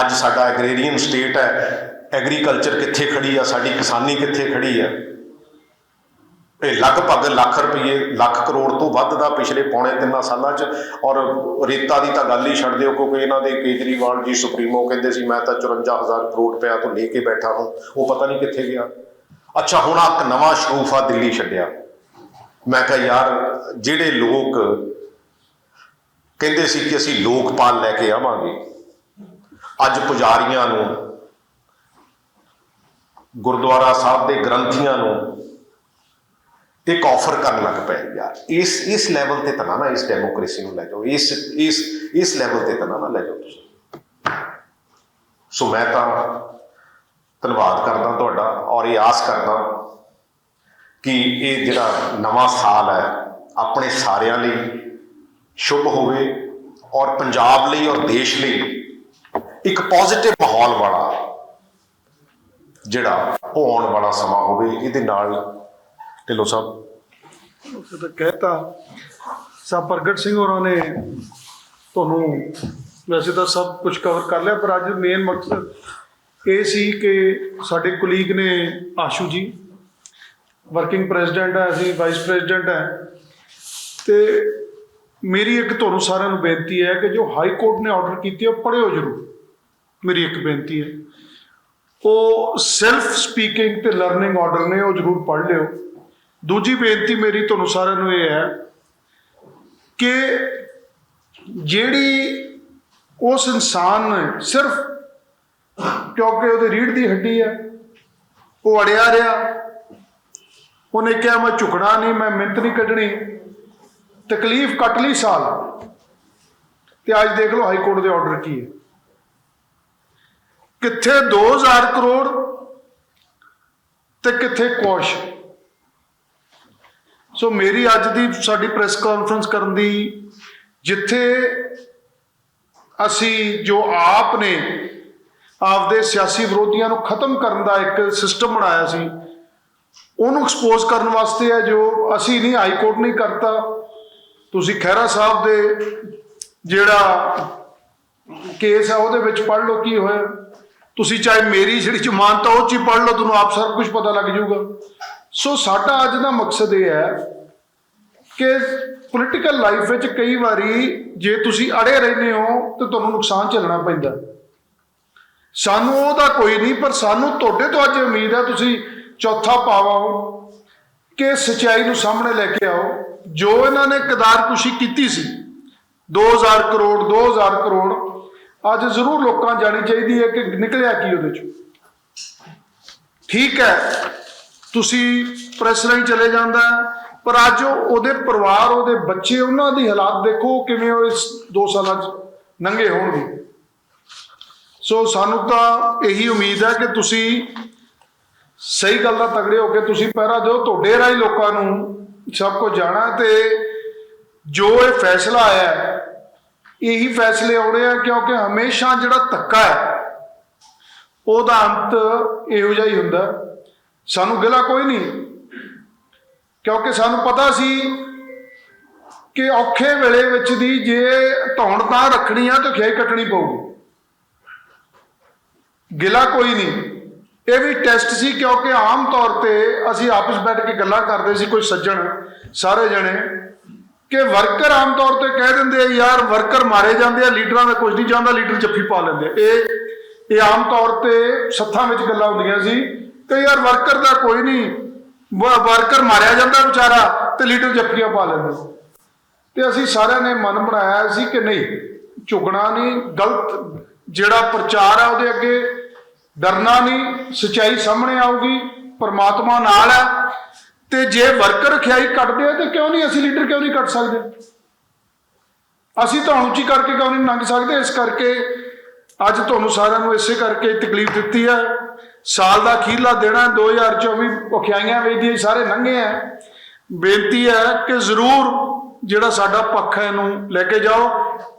ਅੱਜ ਸਾਡਾ ਐਗਰੀਰੀਅਨ ਸਟੇਟ ਹੈ ਐਗਰੀਕਲਚਰ ਕਿੱਥੇ ਖੜੀ ਆ, ਸਾਡੀ ਕਿਸਾਨੀ ਕਿੱਥੇ ਖੜੀ ਆ? ਇਹ ਲਗਭਗ ਲੱਖ ਰੁਪਏ ਲੱਖ ਕਰੋੜ ਤੋਂ ਵੱਧ ਦਾ ਪਿਛਲੇ ਪੌਣੇ ਤਿੰਨਾਂ ਸਾਲਾਂ 'ਚ, ਔਰ ਰੇਤਾ ਦੀ ਤਾਂ ਗੱਲ ਹੀ ਛੱਡ ਦਿਓ, ਕਿਉਂਕਿ ਇਹਨਾਂ ਦੇ ਕੇਜਰੀਵਾਲ ਜੀ ਸੁਪਰੀਮੋ ਕਹਿੰਦੇ ਸੀ, ਮੈਂ ਤਾਂ 54000 ਕਰੋੜ ਰੁਪਇਆ ਤੋਂ ਲੈ ਕੇ ਬੈਠਾ ਹਾਂ, ਉਹ ਪਤਾ ਨਹੀਂ ਕਿੱਥੇ ਗਿਆ। ਅੱਛਾ, ਹੁਣ ਆ ਇੱਕ ਨਵਾਂ ਸ਼ਰੂਫਾ ਦਿੱਲੀ ਛੱਡਿਆ। ਮੈਂ ਕਿਹਾ, ਯਾਰ, ਜਿਹੜੇ ਲੋਕ ਕਹਿੰਦੇ ਸੀ ਕਿ ਅਸੀਂ ਲੋਕਪਾਲ ਲੈ ਕੇ ਆਵਾਂਗੇ, ਅੱਜ ਪੁਜਾਰੀਆਂ ਨੂੰ, ਗੁਰਦੁਆਰਾ ਸਾਹਿਬ ਦੇ ਗ੍ਰੰਥੀਆਂ ਨੂੰ ਇੱਕ ਆਫਰ ਕਰਨ ਲੱਗ ਪਏ, ਯਾਰ। ਇਸ ਇਸ ਲੈਵਲ ਤੇ ਤਾਂ ਨਾ ਇਸ ਡੈਮੋਕ੍ਰੇਸੀ ਨੂੰ ਲੈ ਜਾਓ। ਇਸ ਇਸ ਇਸ ਲੈਵਲ ਤੇ ਤਾਂ ਨਾ ਲੈ ਜਾਓ ਤੁਸੀਂ। ਸੋ ਮੈਂ ਤਾਂ ਧੰਨਵਾਦ ਕਰਦਾ ਤੁਹਾਡਾ ਔਰ ਇਹ ਆਸ ਕਰਦਾ ਕਿ ਇਹ ਜਿਹੜਾ ਨਵਾਂ ਸਾਲ ਹੈ, ਆਪਣੇ ਸਾਰਿਆਂ ਲਈ ਸ਼ੁਭ ਹੋਵੇ ਔਰ ਪੰਜਾਬ ਲਈ ਔਰ ਦੇਸ਼ ਲਈ ਇੱਕ ਪੋਜ਼ਿਟਿਵ ਮਾਹੌਲ ਵਾਲਾ ਜਿਹੜਾ ਉਹ ਆਉਣ ਵਾਲਾ ਸਮਾਂ ਹੋਵੇ, ਇਹਦੇ ਨਾਲ ਢਿੱਲੋਂ ਸਾਹਿਬ। ਉਸੇ ਤਾਂ ਕਹਿਤਾ ਸਭ ਪ੍ਰਗਟ ਸਿੰਘ ਹੋਰਾਂ ਨੇ ਤੁਹਾਨੂੰ ਵੈਸੇ ਤਾਂ ਸਭ ਕੁਝ ਕਵਰ ਕਰ ਲਿਆ, ਪਰ ਅੱਜ ਮੇਨ ਮਕਸਦ ਇਹ ਸੀ ਕਿ ਸਾਡੇ ਕੁਲੀਗ ਨੇ ਆਸ਼ੂ ਜੀ ਵਰਕਿੰਗ ਪ੍ਰੈਜ਼ੀਡੈਂਟ ਹੈ, ਅਸੀਂ ਵਾਈਸ ਪ੍ਰੈਜ਼ੀਡੈਂਟ ਹੈ। ਤੇ ਮੇਰੀ ਇੱਕ ਤੁਹਾਨੂੰ ਸਾਰਿਆਂ ਨੂੰ ਬੇਨਤੀ ਹੈ ਕਿ ਜੋ ਹਾਈ ਕੋਰਟ ਨੇ ਆਰਡਰ ਕੀਤੀ ਹੈ, ਉਹ ਪੜ੍ਹਿਓ ਜ਼ਰੂਰ। ਮੇਰੀ ਇੱਕ ਬੇਨਤੀ ਹੈ। ਉਹ ਸੈਲਫ ਸਪੀਕਿੰਗ ਤੇ ਲਰਨਿੰਗ ਆਰਡਰ ਨੇ, ਉਹ ਜ਼ਰੂਰ ਪੜ੍ਹ ਲਿਓ। ਦੂਜੀ ਬੇਨਤੀ ਮੇਰੀ ਤੁਹਾਨੂੰ ਸਾਰਿਆਂ ਨੂੰ ਇਹ ਹੈ ਕਿ ਜਿਹੜੀ ਉਸ ਇਨਸਾਨ ਨੇ, ਸਿਰਫ ਕਿਉਂਕਿ ਉਹਦੇ ਰੀੜ ਦੀ ਹੱਡੀ ਹੈ, ਉਹ ਅੜਿਆ ਰਿਹਾ ਉਹਨੇ ਕਿਹਾ, ਮੈਂ ਝੁਕਣਾ ਨਹੀਂ, ਮੈਂ ਮਿੰਤ ਨਹੀਂ ਕੱਢਣੀ। ਤਕਲੀਫ ਕੱਟ ਲਈ ਸਾਲ। ਤੇ ਅੱਜ ਦੇਖ ਲਓ ਹਾਈ ਕੋਰਟ ਦੇ ਆਰਡਰ ਕੀ ਹੈ। ਕਿੱਥੇ 2000 ਕਰੋੜ ਤੇ ਕਿੱਥੇ ਕੋਸ਼ ਸੋ ਮੇਰੀ ਅੱਜ ਦੀ ਸਾਡੀ ਪ੍ਰੈਸ ਕਾਨਫਰੰਸ ਕਰਨ ਦੀ ਜਿੱਥੇ ਅਸੀਂ ਜੋ ਆਪ ਨੇ ਆਪਦੇ ਸਿਆਸੀ ਵਿਰੋਧੀਆਂ ਨੂੰ ਖਤਮ ਕਰਨ ਦਾ ਇੱਕ ਸਿਸਟਮ ਬਣਾਇਆ ਸੀ ਉਹਨੂੰ ਐਕਸਪੋਜ਼ ਕਰਨ ਵਾਸਤੇ ਹੈ ਜੋ ਅਸੀਂ ਨਹੀਂ ਹਾਈ ਕੋਰਟ ਨਹੀਂ ਕਰਤਾ। ਤੁਸੀਂ ਖਹਿਰਾ ਸਾਹਿਬ ਦੇ ਜਿਹੜਾ ਕੇਸ ਹੈ, ਉਹਦੇ ਵਿੱਚ ਪੜ੍ਹ ਲਓ ਕੀ ਹੋਇਆ। ਤੁਸੀਂ ਚਾਹੇ ਮੇਰੀ ਜਿਹੜੀ ਜ਼ਮਾਨਤ ਆ, ਉਹ ਚ ਹੀ ਪੜ੍ਹ ਲਓ, ਤੁਹਾਨੂੰ ਆਪ ਸਾਰਾ ਕੁਝ ਪਤਾ ਲੱਗ ਜਾਊਗਾ। ਸੋ ਸਾਡਾ ਅੱਜ ਦਾ ਮਕਸਦ ਇਹ ਹੈ ਕਿ ਪੋਲੀਟੀਕਲ ਲਾਈਫ ਵਿੱਚ ਕਈ ਵਾਰੀ ਜੇ ਤੁਸੀਂ ਅੜੇ ਰਹਿੰਦੇ ਹੋ, ਤੇ ਤੁਹਾਨੂੰ ਨੁਕਸਾਨ ਝੱਲਣਾ ਪੈਂਦਾ। ਸਾਨੂੰ ਉਹਦਾ ਕੋਈ ਨਹੀਂ, ਪਰ ਸਾਨੂੰ ਤੁਹਾਡੇ ਤੋਂ ਅੱਜ ਉਮੀਦ ਹੈ, ਤੁਸੀਂ ਚੌਥਾ ਪਾਵਾਓ ਕਿ ਸਚਾਈ ਨੂੰ ਸਾਹਮਣੇ ਲੈ ਕੇ ਆਓ। ਜੋ ਇਹਨਾਂ ਨੇ ਕਦਾਰਕੁਸ਼ੀ ਕੀਤੀ ਸੀ 2000 ਕਰੋੜ 2000 ਕਰੋੜ, ਅੱਜ ਜ਼ਰੂਰ ਲੋਕਾਂ ਜਾਣੀ ਚਾਹੀਦੀ ਹੈ ਕਿ ਨਿਕਲਿਆ ਕੀ ਉਹਦੇ ਚੋਂ। ਠੀਕ ਹੈ, ਤੁਸੀਂ ਪ੍ਰੈਸ ਰਾਹੀਂ ਚਲੇ ਜਾਂਦਾ, ਪਰ ਅੱਜ ਉਹਦੇ ਪਰਿਵਾਰ, ਉਹਦੇ ਬੱਚੇ, ਉਹਨਾਂ ਦੀ ਹਾਲਾਤ ਦੇਖੋ ਕਿਵੇਂ ਉਹ ਇਸ 2 ਸਾਲਾਂ 'ਚ ਨੰਗੇ ਹੋਣਗੇ। ਸੋ ਸਾਨੂੰ ਤਾਂ ਇਹੀ ਉਮੀਦ ਹੈ ਕਿ ਤੁਸੀਂ ਸਹੀ ਗੱਲ ਦਾ ਤਗੜੇ ਹੋ ਕੇ ਤੁਸੀਂ ਪਹਿਰਾ ਦਿਓ ਤੁਹਾਡੇ ਰਾਹੀਂ ਲੋਕਾਂ ਨੂੰ ਸਭ ਕੁਝ ਜਾਣਾ ਤੇ ਜੋ ਇਹ ਫੈਸਲਾ ਆਇਆ ਹੈ, ਇਹੀ ਫੈਸਲੇ ਆਉਣੇ ਆ ਕਿਉਂਕਿ ਹਮੇਸ਼ਾ ਜਿਹੜਾ ਧੱਕਾ ਹੈ ਉਹਦਾ ਅੰਤ ਇਹੋ ਜਿਹਾ ਹੀ ਹੁੰਦਾ। ਸਾਨੂੰ ਗਿਲਾ ਕੋਈ ਨਹੀਂ। ਕਿਉਂਕਿ ਸਾਨੂੰ ਪਤਾ ਸੀ ਕਿ ਔਖੇ ਵੇਲੇ ਵਿੱਚ ਦੀ ਜੇ ਧੌਣ ਤਾਂ ਰੱਖਣੀ ਆ ਤਾਂ ਖਿਆਈ ਕੱਟਣੀ ਪਊਗੀ। ਗਿਲਾ ਕੋਈ ਨਹੀਂ। ਇਹ ਵੀ ਟੈਸਟ ਸੀ ਕਿਉਂਕਿ ਆਮ ਤੌਰ ਤੇ ਅਸੀਂ ਆਪਸ ਬੈਠ ਕੇ ਗੱਲਾਂ ਕਰਦੇ ਸੀ, ਕੋਈ ਸੱਜਣ ਸਾਰੇ ਜਣੇ, ਕਿ ਵਰਕਰ ਆਮ ਤੌਰ ਤੇ ਕਹਿ ਦਿੰਦੇ ਆ, ਯਾਰ ਵਰਕਰ ਮਾਰੇ ਜਾਂਦੇ ਆ, ਲੀਡਰਾਂ ਦਾ ਕੁਝ ਨਹੀਂ ਜਾਂਦਾ ਲੀਡਰ ਜੱਫੀ ਪਾ ਲੈਂਦੇ ਇਹ ਇਹ ਆਮ ਤੌਰ ਤੇ ਸੱਥਾਂ ਵਿੱਚ ਗੱਲਾਂ ਹੁੰਦੀਆਂ ਸੀ ਕਿ ਯਾਰ ਵਰਕਰ ਦਾ ਕੋਈ ਨਹੀਂ ਵਰਕਰ ਮਾਰਿਆ ਜਾਂਦਾ ਵਿਚਾਰਾ, ਤੇ ਲੀਡਰ ਜੱਫੀਆਂ ਪਾ ਲੈਂਦੇ ਤੇ ਅਸੀਂ ਸਾਰਿਆਂ ਨੇ ਮਨ ਬਣਾਇਆ ਸੀ ਕਿ ਨਹੀਂ, ਝੁਕਣਾ ਨਹੀਂ, ਗਲਤ ਜਿਹੜਾ ਪ੍ਰਚਾਰ ਹੈ ਉਹਦੇ ਅੱਗੇ ਡਰਨਾ ਨਹੀਂ, ਸਚਾਈ ਸਾਹਮਣੇ ਆਊਗੀ, ਪਰਮਾਤਮਾ ਨਾਲ ਹੈ। ਤੇ ਜੇ ਵਰਕਰ ਖਿਆਈ ਕੱਟਦੇ ਆ, ਤੇ ਕਿਉਂ ਨਹੀਂ ਅਸੀਂ ਲੀਡਰ ਕਿਉਂ ਨਹੀਂ ਕੱਟ ਸਕਦੇ? ਅਸੀਂ ਤਾਂ ਉੱਚੀ ਕਰਕੇ ਕਿਉਂ ਨਹੀਂ ਲੰਘ ਸਕਦੇ? ਇਸ ਕਰਕੇ ਅੱਜ ਤੁਹਾਨੂੰ ਸਾਰਿਆਂ ਨੂੰ ਇਸੇ ਕਰਕੇ ਤਕਲੀਫ ਦਿੱਤੀ ਹੈ। ਸਾਲ ਦਾ ਅਖੀਰਲਾ ਦਿਨ ਹੈ 2024 ਔਖਿਆਈਆਂ ਵੇਖਦੀ ਸਾਰੇ ਲੰਘੇ ਆ ਬੇਨਤੀ ਹੈ ਕਿ ਜ਼ਰੂਰ ਜਿਹੜਾ ਸਾਡਾ ਪੱਖ ਹੈ ਇਹਨੂੰ ਲੈ ਕੇ ਜਾਓ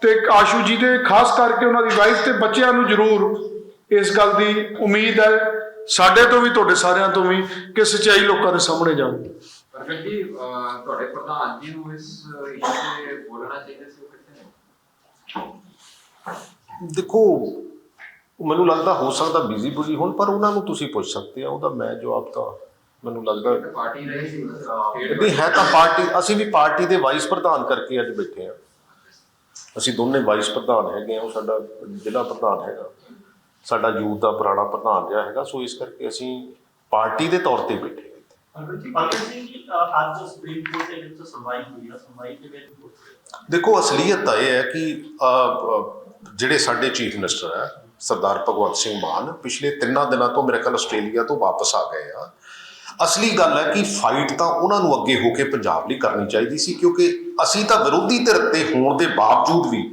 ਤੇ ਆਸ਼ੂ ਜੀ ਦੇ ਖਾਸ ਕਰਕੇ ਉਹਨਾਂ ਦੀ ਵਾਈਫ ਤੇ ਬੱਚਿਆਂ ਨੂੰ ਜ਼ਰੂਰ ਇਸ ਗੱਲ ਦੀ ਉਮੀਦ ਹੈ ਸਾਡੇ ਤੋਂ ਵੀ ਤੁਹਾਡੇ ਸਾਰਿਆਂ ਤੋਂ ਵੀ ਕਿ ਸੱਚਾਈ ਲੋਕਾਂ ਦੇ ਸਾਹਮਣੇ ਜਾਊਗੀ ਪ੍ਰਗਟ ਜੀ ਤੁਹਾਡੇ ਪ੍ਰਧਾਨ ਜੀ ਨੂੰ ਇਸ ਇਸ਼ੂ ਤੇ ਬੋਲਣਾ ਚਾਹੀਦਾ ਸੀ ਉਹ ਕਿੱਥੇ ਨੇ? ਦੇਖੋ ਮੈਨੂੰ ਲੱਗਦਾ ਹੋ ਸਕਦਾ ਬਿਜ਼ੀ ਬੁਜ਼ੀ ਹੋਣ ਪਰ ਉਹਨਾਂ ਨੂੰ ਤੁਸੀਂ ਪੁੱਛ ਸਕਦੇ ਆ ਉਹਦਾ ਮੈਂ ਜਵਾਬ ਤਾਂ ਮੈਨੂੰ ਲੱਗਦਾ ਪਾਰਟੀ ਰਹੀ ਸੀ ਵੀ ਹੈ ਤਾਂ ਪਾਰਟੀ ਅਸੀਂ ਵੀ ਪਾਰਟੀ ਦੇ ਵਾਈਸ ਪ੍ਰਧਾਨ ਕਰਕੇ ਅੱਜ ਬੈਠੇ ਆ। ਅਸੀਂ ਦੋਨੇ ਵਾਈਸ ਪ੍ਰਧਾਨ ਹੈਗੇ ਆ ਉਹ ਸਾਡਾ ਜ਼ਿਲ੍ਹਾ ਪ੍ਰਧਾਨ ਹੈਗਾ। ਸਾਡਾ ਯੂਥ ਦਾ ਪੁਰਾਣਾ ਪ੍ਰਧਾਨ ਰਿਹਾ ਹੈਗਾ ਸੋ ਇਸ ਕਰਕੇ ਅਸੀਂ ਪਾਰਟੀ ਦੇ ਤੌਰ ਤੇ ਬੈਠੇ ਹਾਂ। ਇੱਥੇ। ਪੰਕਜ ਸਿੰਘ ਜੀ ਅਹ ਅੱਜ ਸੁਪਰੀਮ ਕੋਰਟ ਦੇ ਵਿੱਚ ਸੁਣਵਾਈ ਹੋਈ ਆ ਸੁਣਵਾਈ ਦੇ ਵਿੱਚ ਦੇਖੋ ਅਸਲੀਅਤ ਤਾਂ ਇਹ ਹੈ ਕਿ ਜਿਹੜੇ ਸਾਡੇ ਚੀਫ ਮਿਨਿਸਟਰ ਹੈ ਸਰਦਾਰ ਭਗਵੰਤ ਸਿੰਘ ਮਾਨ ਪਿਛਲੇ ਤਿੰਨਾਂ ਦਿਨਾਂ ਤੋਂ ਮੇਰੇ ਖਿਆਲ ਆਸਟ੍ਰੇਲੀਆ ਤੋਂ ਵਾਪਸ ਆ ਗਏ ਆ। ਅਸਲੀ ਗੱਲ ਹੈ ਕਿ ਫਾਈਟ ਤਾਂ ਉਹਨਾਂ ਨੂੰ ਅੱਗੇ ਹੋ ਕੇ ਪੰਜਾਬ ਲਈ ਕਰਨੀ ਚਾਹੀਦੀ ਸੀ ਕਿਉਂਕਿ ਅਸੀਂ ਤਾਂ ਵਿਰੋਧੀ ਧਿਰ ਤੇ ਹੋਣ ਦੇ ਬਾਵਜੂਦ ਵੀ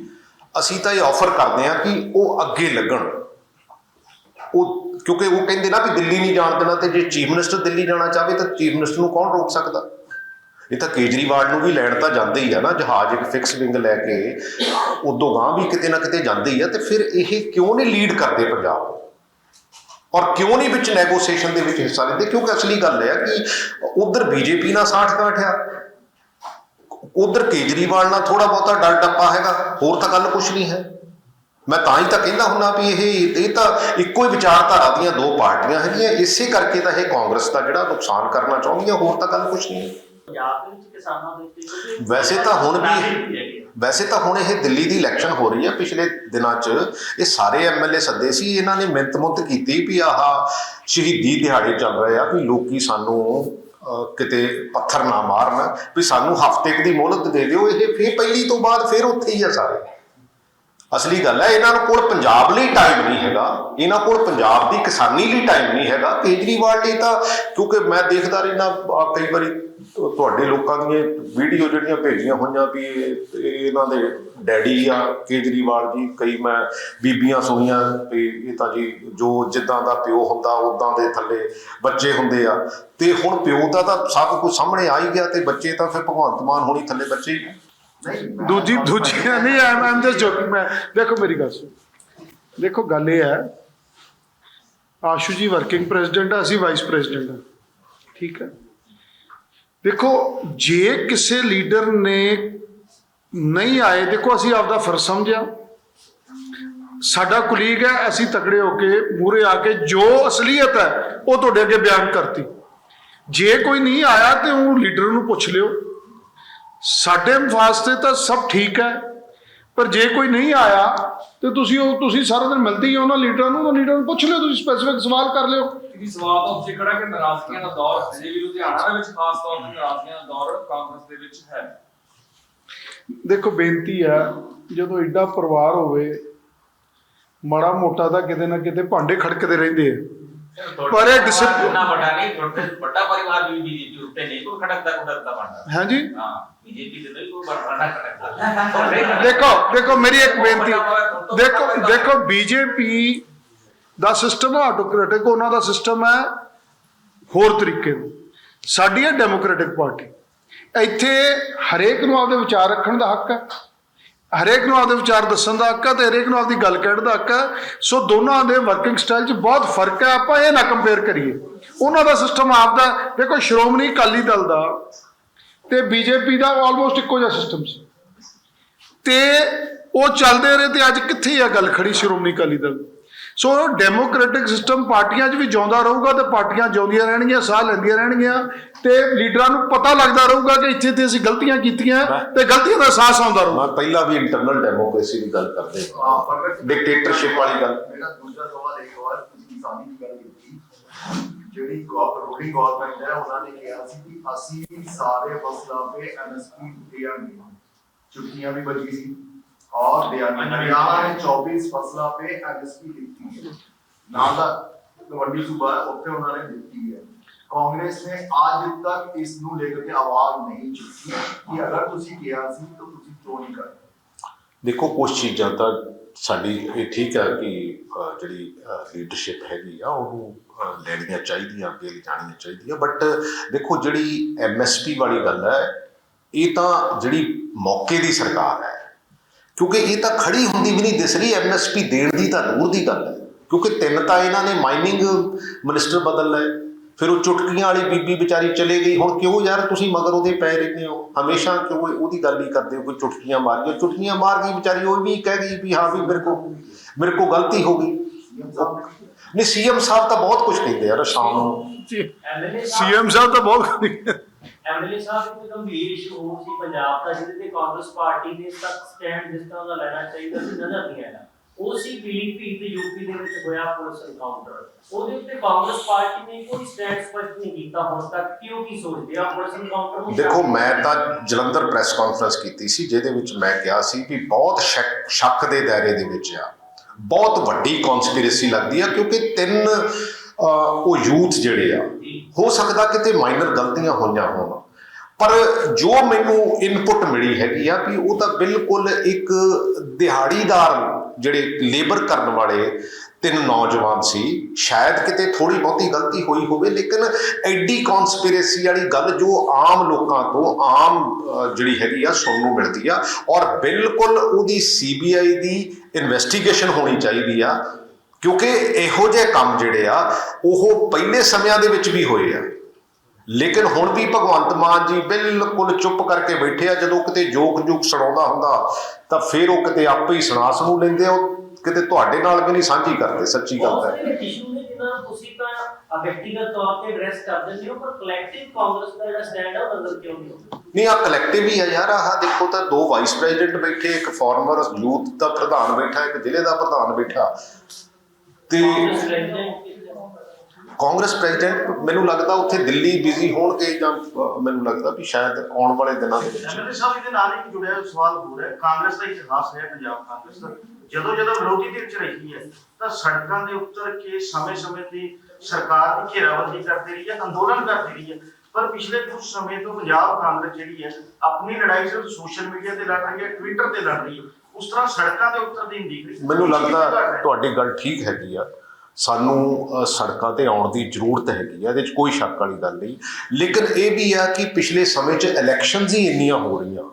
ਅਸੀਂ ਤਾਂ ਇਹ ਆਫਰ ਕਰਦੇ ਹਾਂ ਕਿ ਉਹ ਅੱਗੇ ਲੱਗਣ। ਉਹ ਕਿਉਂਕਿ ਉਹ ਕਹਿੰਦੇ ਨਾ ਵੀ ਦਿੱਲੀ ਨਹੀਂ ਜਾਣ ਦੇਣਾ ਤੇ ਜੇ ਚੀਫ ਮਿਨਿਸਟਰ ਦਿੱਲੀ ਜਾਣਾ ਚਾਹਵੇ ਤਾਂ ਚੀਫ ਮਿਨਿਸਟਰ ਨੂੰ ਕੌਣ ਰੋਕ ਸਕਦਾ? ਇਹ ਤਾਂ ਕੇਜਰੀਵਾਲ ਨੂੰ ਵੀ ਲੈਣ ਤਾਂ ਜਾਂਦੇ ਹੀ ਆ ਨਾ, ਜਹਾਜ਼ ਇੱਕ ਫਿਕਸ ਵਿੰਗ ਲੈ ਕੇ ਉਦੋਂ ਗਾਂ ਵੀ ਕਿਤੇ ਨਾ ਕਿਤੇ ਜਾਂਦੇ ਹੀ ਆ ਤੇ ਫਿਰ ਇਹ ਕਿਉਂ ਨਹੀਂ ਲੀਡ ਕਰਦੇ ਪੰਜਾਬ? ਨੂੰ ਔਰ ਕਿਉਂ ਨਹੀਂ ਵਿੱਚ ਨੈਗੋਸੀਏਸ਼ਨ ਦੇ ਵਿੱਚ ਹਿੱਸਾ ਲੈਂਦੇ? ਕਿਉਂਕਿ ਅਸਲੀ ਗੱਲ ਹੈ ਕਿ ਉਧਰ ਬੀਜੇਪੀ ਨਾਲ ਸਾਠ ਗਾਂਠ ਆ। ਉਧਰ ਕੇਜਰੀਵਾਲ ਨਾਲ ਥੋੜਾ ਬਹੁਤਾ ਡਰ ਡੱਪਾ ਹੈਗਾ, ਹੋਰ ਤਾਂ ਗੱਲ ਕੁਝ ਨਹੀਂ ਹੈ। ਮੈਂ ਤਾਂ ਹੀ ਤਾਂ ਕਹਿੰਦਾ ਹੁੰਨਾ ਵੀ ਇਹ ਇਹ ਤਾਂ ਇੱਕੋ ਹੀ ਵਿਚਾਰਧਾਰਾ ਦੀਆਂ ਦੋ ਪਾਰਟੀਆਂ ਹੈਗੀਆਂ ਇਸੇ ਕਰਕੇ ਤਾਂ ਇਹ ਕਾਂਗਰਸ ਦਾ ਜਿਹੜਾ ਨੁਕਸਾਨ ਕਰਨਾ ਚਾਹੁੰਦੀਆਂ ਹੋਰ ਤਾਂ ਗੱਲ ਕੁਝ ਨਹੀਂ ਹੈ ਪੰਜਾਬ ਦੇ ਵਿੱਚ ਕਿਸਾਨਾਂ ਦੇ ਉੱਤੇ ਕਿਉਂਕਿ ਵੈਸੇ ਤਾਂ ਹੁਣ ਵੀ। ਵੈਸੇ ਤਾਂ ਹੁਣ ਇਹ ਦਿੱਲੀ ਦੀ ਇਲੈਕਸ਼ਨ ਹੋ ਰਹੀ ਹੈ ਪਿਛਲੇ ਦਿਨਾਂ 'ਚ ਇਹ ਸਾਰੇ ਐਮਐਲਏ ਸੱਦੇ ਸੀ ਇਹਨਾਂ ਨੇ ਮਿੰਤ ਮੁੰਤ ਕੀਤੀ ਵੀ ਆਹ ਸ਼ਹੀਦੀ ਦਿਹਾੜੇ ਚੱਲ ਰਹੇ ਆ ਵੀ ਲੋਕੀ ਸਾਨੂੰ ਕਿਤੇ ਪੱਥਰ ਨਾ ਮਾਰਨ ਵੀ ਸਾਨੂੰ ਹਫ਼ਤੇ ਕੁ ਦੀ ਮੋਹਲਤ ਦੇ ਦਿਓ ਇਹ ਫੇਰ ਪਹਿਲੀ ਤੋਂ ਬਾਅਦ ਫੇਰ ਉੱਥੇ ਹੀ ਆ ਸਾਰੇ ਅਸਲੀ ਗੱਲ ਹੈ, ਇਹਨਾਂ ਕੋਲ ਪੰਜਾਬ ਲਈ ਟਾਈਮ ਨਹੀਂ ਹੈਗਾ, ਇਹਨਾਂ ਕੋਲ ਪੰਜਾਬ ਦੀ ਕਿਸਾਨੀ ਲਈ ਟਾਈਮ ਨਹੀਂ ਹੈਗਾ। ਕੇਜਰੀਵਾਲ ਲਈ ਤਾਂ ਕਿਉਂਕਿ ਮੈਂ ਦੇਖਦਾ ਰਹਿਣਾ ਕਈ ਵਾਰੀ ਤੁਹਾਡੇ ਲੋਕਾਂ ਦੀਆਂ ਵੀਡੀਓ ਜਿਹੜੀਆਂ ਭੇਜੀਆਂ ਹੋਈਆਂ ਵੀ ਇਹ- ਇਹਨਾਂ ਦੇ ਡੈਡੀ ਆ ਕੇਜਰੀਵਾਲ ਜੀ, ਕਈ ਮੈਂ ਬੀਬੀਆਂ ਸੁਣੀਆਂ ਵੀ ਇਹ ਤਾਂ ਜੀ ਜੋ ਜਿੱਦਾਂ ਦਾ ਪਿਓ ਹੁੰਦਾ ਉਦਾਂ ਦੇ ਥੱਲੇ ਬੱਚੇ ਹੁੰਦੇ ਆ। ਤੇ ਹੁਣ ਪਿਓ ਦਾ ਤਾਂ ਸਭ ਕੁਝ ਸਾਹਮਣੇ ਆ ਹੀ ਗਿਆ ਤੇ ਬੱਚੇ ਤਾਂ ਫਿਰ ਭਗਵੰਤ ਮਾਨ ਹੋਣੀ ਥੱਲੇ ਬੱਚੇ ਹੀ ਆ। ਦੂਜੀ ਦੂਜੀਆਂ ਨਹੀਂ ਆਮ ਆਮ ਜਸਟ ਜੋਕਿੰਗ ਮੈਂ ਦੇਖੋ ਮੇਰੀ ਗੱਲ ਸੁਣ। ਦੇਖੋ ਗੱਲ ਇਹ ਹੈ, ਆਸ਼ੂ ਜੀ ਵਰਕਿੰਗ ਪ੍ਰੈਜ਼ੀਡੈਂਟ ਆ, ਅਸੀਂ ਵਾਈਸ ਪ੍ਰੈਜ਼ੀਡੈਂਟ ਆ। ਠੀਕ ਹੈ? ਦੇਖੋ, ਜੇ ਕਿਸੇ ਲੀਡਰ ਨੇ ਨਹੀਂ ਆਏ, ਦੇਖੋ ਅਸੀਂ ਆਪਦਾ ਫਰਜ਼ ਸਮਝਿਆ। ਸਾਡਾ ਕੁਲੀਗ ਹੈ, ਅਸੀਂ ਤਕੜੇ ਹੋ ਕੇ ਮੂਰੇ ਆ ਕੇ ਜੋ ਅਸਲੀਅਤ ਹੈ, ਉਹ ਤੁਹਾਡੇ ਅੱਗੇ ਬਿਆਨ ਕਰਤੀ। ਜੇ ਕੋਈ ਨਹੀਂ ਆਇਆ ਤੇ ਉਹ ਲੀਡਰ ਨੂੰ ਪੁੱਛ ਲਿਓ। ਸਾਡੇ ਵਾਸਤੇ ਤਾਂ ਸਭ ਠੀਕ ਹੈ ਪਰ ਜੇ ਕੋਈ ਨਹੀਂ ਆਇਆ ਤੇ ਤੁਸੀਂ ਉਹ ਤੁਸੀਂ ਸਾਰਾ ਦਿਨ ਮਿਲਦੇ ਹੀ ਹੋ ਉਹਨਾਂ ਲੀਡਰਾਂ ਨੂੰ ਉਹਨਾਂ ਲੀਡਰਾਂ ਨੂੰ ਪੁੱਛ ਲਿਓ ਤੁਸੀਂ ਸਪੈਸੀਫਿਕ ਸਵਾਲ ਕਰ ਲਿਓ। ਕਿ ਸਵਾਲ ਤਾਂ ਉੱਥੇ ਖੜਾ ਕਿ ਨਾਰਾਜ਼ਗੀਆਂ ਦਾ ਦੌਰ ਹਜੇ ਵੀ ਲੁਧਿਆਣਾ ਦੇ ਵਿੱਚ ਖਾਸ ਤੌਰ ਤੇ ਨਾਰਾਜ਼ਗੀਆਂ ਦਾ ਦੌਰ ਕਾਂਗਰਸ ਦੇ ਵਿੱਚ ਹੈ। ਦੇਖੋ ਬੇਨਤੀ ਹੈ ਜਦੋਂ ਐਡਾ ਪਰਿਵਾਰ ਹੋਵੇ ਮਾੜਾ ਮੋਟਾ ਤਾਂ ਕਿਤੇ ਨਾ ਕਿਤੇ ਭਾਂਡੇ ਖੜਕਦੇ ਰਹਿੰਦੇ ਆ। ਪਰ ਇਹ discipline- ਨਾ ਵੱਡਾ ਨਹੀਂ ਛੋਟੇ ਵੱਡਾ ਪਰਿਵਾਰ ਵੀ ਬੀਜੇਪੀ ਉੱਤੇ ਨਹੀਂ ਕੋਈ ਖੜਕਦਾ ਖੜਕਦਾ ਬਣਦਾ। ਹਾਂਜੀ। ਹਾਂ ਬੀਜੇਪੀ ਦੇ ਨਹੀਂ ਕੋਈ ਵੱਡਾ ਖੜਕਦਾ। ਦੇਖੋ ਦੇਖੋ ਮੇਰੀ ਇੱਕ ਬੇਨਤੀ ਦੇਖੋ ਦੇਖੋ ਬੀਜੇਪੀ ਦਾ ਸਿਸਟਮ ਹੈ ਆਟੋਕ੍ਰੈਟਿਕ ਉਹਨਾਂ ਦਾ ਸਿਸਟਮ ਹੈ ਹੋਰ ਤਰੀਕੇ ਦਾ ਸਾਡੀ ਹੈ ਡੈਮੋਕ੍ਰੈਟਿਕ ਪਾਰਟੀ ਇੱਥੇ ਹਰੇਕ ਨੂੰ ਆਪਦੇ ਵਿਚਾਰ ਰੱਖਣ ਦਾ ਹੱਕ ਹੈ। ਹਰੇਕ ਨੂੰ ਆਪਦੇ ਵਿਚਾਰ ਦੱਸਣ ਦਾ ਹੱਕ ਹੈ ਤੇ ਹਰੇਕ ਨੂੰ ਆਪਦੀ ਗੱਲ ਕਹਿਣ ਦਾ ਹੱਕ ਹੈ। ਸੋ ਦੋਨਾਂ ਦੇ ਵਰਕਿੰਗ ਸਟਾਈਲ 'ਚ ਬਹੁਤ ਫ਼ਰਕ ਹੈ। ਆਪਾਂ ਇਹ ਨਾ ਕੰਪੇਅਰ ਕਰੀਏ। ਉਹਨਾਂ ਦਾ ਸਿਸਟਮ ਆਪਦਾ, ਦੇਖੋ ਸ਼੍ਰੋਮਣੀ ਅਕਾਲੀ ਦਲ ਦਾ ਤੇ ਬੀਜੇਪੀ ਦਾ ਆਲਮੋਸਟ ਇੱਕੋ ਜਿਹਾ ਸਿਸਟਮ ਸੀ। ਤੇ ਉਹ ਚੱਲਦੇ ਰਹੇ ਤੇ ਅੱਜ ਕਿੱਥੇ ਆ ਗੱਲ ਖੜੀ Shiromani Akali Dal so democratic system ਪਾਰਟੀਆਂ 'ਚ ਵੀ ਜਿਉਂਦਾ ਰਹੂਗਾ ਤੇ ਪਾਰਟੀਆਂ ਜਿਉਂਦੀਆਂ ਰਹਿਣਗੀਆਂ ਸਾਹ ਲੈਂਦੀਆਂ ਰਹਿਣਗੀਆਂ ਤੇ ਲੀਡਰਾਂ ਨੂੰ ਪਤਾ ਲੱਗਦਾ ਰਹੂਗਾ ਕਿ ਇੱਥੇ ਤੇ ਅਸੀਂ ਗਲਤੀਆਂ ਕੀਤੀਆਂ ਤੇ ਗਲਤੀਆਂ ਦਾ ਅਹਿਸਾਸ ਆਉਂਦਾ ਰਹੂਗਾ। ਮੈਂ ਪਹਿਲਾਂ ਵੀ ਇੰਟਰਨਲ ਡੈਮੋਕ੍ਰੇਸੀ ਦੀ ਗੱਲ ਕਰਦੇ ਹਾਂ ਡਿਕਟੇਟਰਸ਼ਿਪ ਵਾਲੀ ਗੱਲ। ਮੇਰਾ ਦੂਜਾ ਸਵਾਲ ਇੱਕ ਵਾਰ ਤੁਸੀਂ ਦੀ ਗੱਲ ਕੀਤੀ। ਜਿਹੜੀ ਰੂਲਿੰਗ ਗਵਰਨਮੈਂਟ ਹੈ ਉਹਨਾਂ ਨੇ ਕਿਹਾ ਸੀ ਕਿ ਅਸੀਂ ਸਾਰੇ ਫਸਲਾਂ ਤੇ ਐਮਐਸਪੀ ਦੇਾਂਗੇ ਚੁੱਕੀਆਂ ਵੀ ਬਚੀ ਸੀ। ਔਰ ਦੇਾਂਗੇ ਹਰਿਆਣਾ ਨੇ 24 ਫਸਲਾਂ ਤੇ ਐਮਐਸਪੀ ਦਿੱਤੀ ਹੈ ਨਾਲ ਦਾ ਮੰਡੀ ਸੂਬਾ ਉੱਥੇ ਉਹਨਾਂ ਨੇ ਦਿੱਤੀ ਹੈ ਕਾਂਗਰਸ ਨੇ ਅੱਜ ਤੱਕ ਇਸ ਨੂੰ ਲੈ ਕੇ ਆਵਾਜ਼ ਨਹੀਂ ਚੁੱਕੀ ਕਿ ਅਗਰ ਤੁਸੀਂ ਕਿਹਾ ਸੀ ਤਾਂ ਤੁਸੀਂ ਕਿਉਂ ਨਹੀਂ ਕਰਦੇ ਦੇਖੋ ਕੁਝ ਚੀਜ਼ਾਂ ਤਾਂ ਸਾਡੀ ਇਹ ਠੀਕ ਹੈ ਕਿ ਜਿਹੜੀ ਲੀਡਰਸ਼ਿਪ ਹੈਗੀ ਆ ਉਹਨੂੰ ਲੈਣੀਆਂ ਚਾਹੀਦੀਆਂ ਅੱਗੇ ਲਿਜਾਣੀਆਂ ਚਾਹੀਦੀਆਂ ਬਟ ਦੇਖੋ ਜਿਹੜੀ ਐਮਐਸਪੀ ਵਾਲੀ ਗੱਲ ਹੈ ਇਹ ਤਾਂ ਜਿਹੜੀ ਮੌਕੇ ਦੀ ਸਰਕਾਰ ਹੈ ਕਿਉਂਕਿ ਇਹ ਤਾਂ ਖੜੀ ਹੁੰਦੀ ਵੀ ਨਹੀਂ ਦਿਸ ਰਹੀ ਐਮਐਸਪੀ ਦੇਣ ਦੀ ਤਾਂ, ਦੂਰ ਦੀ ਗੱਲ ਹੈ। ਕਿਉਂਕਿ ਤਿੰਨ ਤਾਂ ਇਹਨਾਂ ਨੇ ਮਾਈਨਿੰਗ ਮਿਨਿਸਟਰ ਬਦਲ ਲਏ। ਫਿਰ ਉਹ ਚੁਟਕੀਆਂ ਵਾਲੀ ਬੀਬੀ ਵਿਚਾਰੀ ਚਲੇ ਗਈ। ਹੁਣ ਕਿਉਂ ਯਾਰ ਤੁਸੀਂ ਮਗਰ ਉਹਦੇ ਪੈ ਰਹਿੰਦੇ ਹੋ? ਹਮੇਸ਼ਾ ਕਿਉਂ ਉਹਦੀ ਗੱਲ ਹੀ ਕਰਦੇ ਹੋ? ਕੋਈ ਚੁਟਕੀਆਂ ਮਾਰੀਆਂ। ਚੁਟਕੀਆਂ ਮਾਰ ਗਈ ਵਿਚਾਰੀ, ਉਹ ਵੀ ਕਹਿ ਗਈ ਵੀ ਹਾਂ ਵੀ ਮੇਰੇ ਕੋ ਮੇਰੇ ਕੋ ਗਲਤੀ ਹੋ ਗਈ। ਨਹੀਂ ਸੀਐਮ ਸਾਹਿਬ ਤਾਂ ਬਹੁਤ ਕੁਝ ਕਹਿੰਦੇ ਯਾਰ ਸ਼ਾਮ ਨੂੰ। ਐਮਐਲਏ ਸੀਐਮ ਸਾਹਿਬ ਤਾਂ ਬਹੁਤ ਐਮਐਲਏ ਸਾਹਿਬ, ਇੱਕ ਗੰਭੀਰ ਇਸ਼ੂ ਹੋ ਸੀ ਪੰਜਾਬ ਦਾ, ਜਿਹਦੇ ਤੇ ਕਾਂਗਰਸ ਪਾਰਟੀ ਨੇ ਸਖਤ ਸਟੈਂਡ ਜਿਸ ਤਰ੍ਹਾਂ ਦਾ ਲੈਣਾ ਚਾਹੀਦਾ ਸੀ, ਨਜ਼ਰ ਨਹੀਂ ਆਇਆ। ਉਹ ਸੀ ਪੀਲੀਭੀਤ ਤੇ ਯੂਪੀ ਦੇ ਵਿੱਚ ਹੋਇਆ ਪੁਲਿਸ ਐਨਕਾਊਂਟਰ ਉਹਦੇ ਉੱਤੇ ਕਾਂਗਰਸ ਪਾਰਟੀ ਨੇ ਕੋਈ ਸਟੈਂਡ ਸਪਸ਼ਟ ਨਹੀਂ ਕੀਤਾ ਹੁਣ ਤੱਕ ਕਿ ਉਹ ਕੀ ਸੋਚਦੇ ਆ ਪੁਲਿਸ ਐਨਕਾਊਂਟਰ ਨੂੰ? ਦੇਖੋ, ਮੈਂ ਤਾਂ ਜਲੰਧਰ ਪ੍ਰੈਸ ਕਾਨਫਰੰਸ ਕੀਤੀ ਸੀ, ਜਿਹਦੇ ਵਿੱਚ ਮੈਂ ਕਿਹਾ ਸੀ ਵੀ ਬਹੁਤ ਸ਼ੱਕ ਦੇ ਦਾਇਰੇ ਦੇ ਵਿੱਚ ਆ। ਬਹੁਤ ਵੱਡੀ ਕਨਸਪੀਰੇਸੀ ਲੱਗਦੀ ਆ, ਕਿਉਂਕਿ ਤਿੰਨ ਉਹ ਯੂਥ ਜਿਹੜੇ ਆ ਹੋ ਸਕਦਾ ਕਿਤੇ ਮਾਈਨਰ ਗਲਤੀਆਂ ਹੋਈਆਂ ਹੋਣ। ਪਰ ਜੋ ਮੈਨੂੰ ਇਨਪੁਟ ਮਿਲੀ ਹੈਗੀ ਆ ਵੀ ਉਹ ਤਾਂ ਬਿਲਕੁਲ ਇੱਕ ਦਿਹਾੜੀਦਾਰ ਜਿਹੜੇ ਲੇਬਰ ਕਰਨ ਵਾਲੇ ਤਿੰਨ ਨੌਜਵਾਨ ਸੀ, ਸ਼ਾਇਦ ਕਿਤੇ ਥੋੜੀ ਬਹੁਤੀ ਗਲਤੀ ਹੋਈ ਹੋਵੇ, ਲੇਕਿਨ ਐਡੀ ਕਨਸਪੀਰੇਸੀ ਵਾਲੀ ਗੱਲ ਜੋ ਆਮ ਲੋਕਾਂ ਤੋਂ, ਆਮ ਜਿਹੜੀ ਹੈਗੀ ਆ, ਸੁਣਨ ਨੂੰ ਮਿਲਦੀ ਆ, ਔਰ ਬਿਲਕੁਲ ਉਹਦੀ ਸੀਬੀਆਈ ਦੀ ਇਨਵੈਸਟੀਗੇਸ਼ਨ ਹੋਣੀ ਚਾਹੀਦੀ ਆ ਕਿਉਂਕਿ ਇਹੋ ਜਿਹੇ ਕੰਮ ਜਿਹੜੇ ਆ ਉਹ ਪਹਿਲੇ ਸਮਿਆਂ ਦੇ ਵਿੱਚ ਵੀ ਹੋਏ ਆ। ਲੇਕਿਨ ਹੁਣ ਵੀ ਭਗਵੰਤ ਮਾਨ ਜੀ ਬਿਲਕੁਲ ਚੁੱਪ ਕਰਕੇ ਬੈਠੇ ਆ। ਜਦੋਂ ਕਿਤੇ ਜੋਕ ਜੋਕ ਸੁਣਾਉਂਦਾ ਹੁੰਦਾ ਤਾਂ ਫਿਰ ਉਹ ਕਿਤੇ ਆਪੇ ਹੀ ਸੁਣਾ ਸੁਣੂ ਲੈਂਦੇ ਆ। ਕਿਤੇ ਤੁਹਾਡੇ ਨਾਲ ਵੀ ਨਹੀਂ ਸਾਂਝੀ ਕਰਦੇ ਸੱਚੀ ਗੱਲ ਹੈ। ਤੁਸੀਂ ਤਾਂ ਵਿਅਕਤੀਗਤ ਤੌਰ ਤੇ ਐਡਰੈਸ ਕਰ ਦਿੰਦੇ ਹੋ ਪਰ ਕਲੈਕਟਿਵ ਕਾਂਗਰਸ ਦਾ ਜਿਹੜਾ ਸਟੈਂਡ ਹੈ ਉਹ ਨਜ਼ਰ ਕਿਉਂ ਨਹੀਂ ਆਉਂਦਾ ਨਹੀਂ ਆ ਕਲੈਕਟਿਵ ਹੀ ਆ ਯਾਰ। ਆਹ ਦੇਖੋ ਤਾਂ ਦੋ ਵਾਈਸ ਪ੍ਰੈਜ਼ੀਡੈਂਟ ਬੈਠੇ ਇੱਕ ਫਾਰਮਰ ਯੂਥ ਦਾ ਪ੍ਰਧਾਨ ਬੈਠਾ ਇੱਕ ਜ਼ਿਲ੍ਹੇ ਦਾ ਪ੍ਰਧਾਨ ਬੈਠਾ। ਤੇ ਕਾਂਗਰਸ ਪ੍ਰੈਜ਼ੀਡੈਂਟ, ਮੈਨੂੰ ਲੱਗਦਾ ਉੱਥੇ ਦਿੱਲੀ ਬਿਜ਼ੀ ਹੋਣਗੇ ਜਾਂ ਮੈਨੂੰ ਲੱਗਦਾ ਵੀ ਸ਼ਾਇਦ ਆਉਣ ਵਾਲੇ ਦਿਨਾਂ ਦੇ ਵਿੱਚ। ਐਮਐਲਏ ਸਾਹਿਬ ਇਹਦੇ ਨਾਲ ਹੀ ਜੁੜਿਆ ਹੋਇਆ ਸਵਾਲ ਹੋ। ਰਿਹਾ ਕਾਂਗਰਸ ਦਾ ਇਤਿਹਾਸ ਹੈ, ਪੰਜਾਬ ਕਾਂਗਰਸ ਦਾ। ਜਦੋਂ ਜਦੋਂ ਵਿਰੋਧੀ ਧਿਰ ਚ ਰਹੀ ਹੈ, ਤਾਂ ਸੜਕਾਂ ਦੇ ਉੱਤਰ ਕੇ ਸਮੇਂ-ਸਮੇਂ ਤੇ ਸਰਕਾਰ ਦੀ ਘੇਰਾਬੰਦੀ ਕਰਦੀ ਰਹੀ ਹੈ, ਅੰਦੋਲਨ ਕਰਦੀ ਰਹੀ ਹੈ। ਪਰ ਪਿਛਲੇ ਕੁਝ ਸਮੇਂ ਤੋਂ ਪੰਜਾਬ ਕਾਂਗਰਸ ਜਿਹੜੀ ਹੈ, ਆਪਣੀ ਲੜਾਈ ਸਿਰਫ ਸੋਸ਼ਲ ਮੀਡੀਆ ਤੇ ਲੜ ਰਹੀ ਹੈ ਟਵਿੱਟਰ ਤੇ ਲੜ ਰਹੀ ਹੈ। ਉਸ ਤਰ੍ਹਾਂ ਸੜਕਾਂ ਦੇ ਉੱਤਰ ਦੀ ਨਹੀਂ ਦਿਖ ਰਹੀ ਮੈਨੂੰ ਲੱਗਦਾ। ਤੁਹਾਡੀ ਗੱਲ ਠੀਕ ਹੈਗੀ ਆ। ਸਾਨੂੰ ਸੜਕਾਂ ਤੇ ਆਉਣ ਦੀ ਜ਼ਰੂਰਤ ਹੈਗੀ ਆ ਇਹਦੇ 'ਚ ਕੋਈ ਸ਼ੱਕ ਵਾਲੀ ਗੱਲ ਨਹੀਂ। ਲੇਕਿਨ ਇਹ ਵੀ ਆ ਕਿ ਪਿਛਲੇ ਸਮੇਂ 'ਚ ਇਲੈਕਸ਼ਨਸ ਹੀ ਇੰਨੀਆਂ ਹੋ ਰਹੀਆਂ।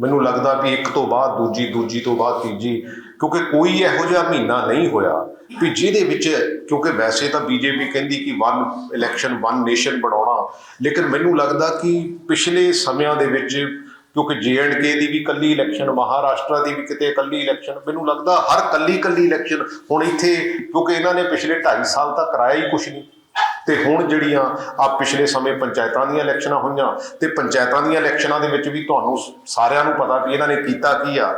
ਮੈਨੂੰ ਲੱਗਦਾ ਵੀ ਇੱਕ ਤੋਂ ਬਾਅਦ ਦੂਜੀ ਦੂਜੀ ਤੋਂ ਬਾਅਦ ਤੀਜੀ ਕਿਉਂਕਿ ਕੋਈ ਇਹੋ ਜਿਹਾ ਮਹੀਨਾ ਨਹੀਂ ਹੋਇਆ। ਵੀ ਜਿਹਦੇ ਵਿੱਚ ਕਿਉਂਕਿ ਵੈਸੇ ਤਾਂ ਬੀਜੇਪੀ ਕਹਿੰਦੀ ਕਿ ਵਨ ਇਲੈਕਸ਼ਨ ਵਨ ਨੇਸ਼ਨ ਬਣਾਉਣਾ। ਲੇਕਿਨ ਮੈਨੂੰ ਲੱਗਦਾ ਕਿ ਪਿਛਲੇ ਸਮਿਆਂ ਦੇ ਵਿੱਚ ਕਿਉਂਕਿ ਕੇ ਦੀ ਵੀ ਕੱਲੀ ਇਲੈਕਸ਼ਨ ਮਹਾਰਾਸ਼ਟਰ ਦੀ ਵੀ ਕਿਤੇ ਕੱਲੀ ਇਲੈਕਸ਼ਨ ਮੈਨੂੰ ਲੱਗਦਾ ਹਰ ਕੱਲੀ ਕੱਲੀ ਇਲੈਕਸ਼ਨ ਹੁਣ ਇੱਥੇ, ਕਿਉਂਕਿ ਇਹਨਾਂ ਨੇ ਪਿਛਲੇ 2.5 ਸਾਲ ਤੱਕ ਕਰਾਇਆ ਹੀ ਕੁਝ ਨਹੀਂ। ਤੇ ਹੁਣ ਜਿਹੜੀਆਂ ਆ ਪਿਛਲੇ ਸਮੇਂ ਪੰਚਾਇਤਾਂ ਦੀਆਂ ਇਲੈਕਸ਼ਨਾਂ ਹੋਈਆਂ, ਤੇ ਪੰਚਾਇਤਾਂ ਦੀਆਂ ਇਲੈਕਸ਼ਨਾਂ ਦੇ ਵਿੱਚ ਵੀ ਤੁਹਾਨੂੰ ਸਾਰਿਆਂ ਨੂੰ ਪਤਾ ਵੀ ਇਹਨਾਂ ਨੇ ਕੀਤਾ ਕੀ ਆ।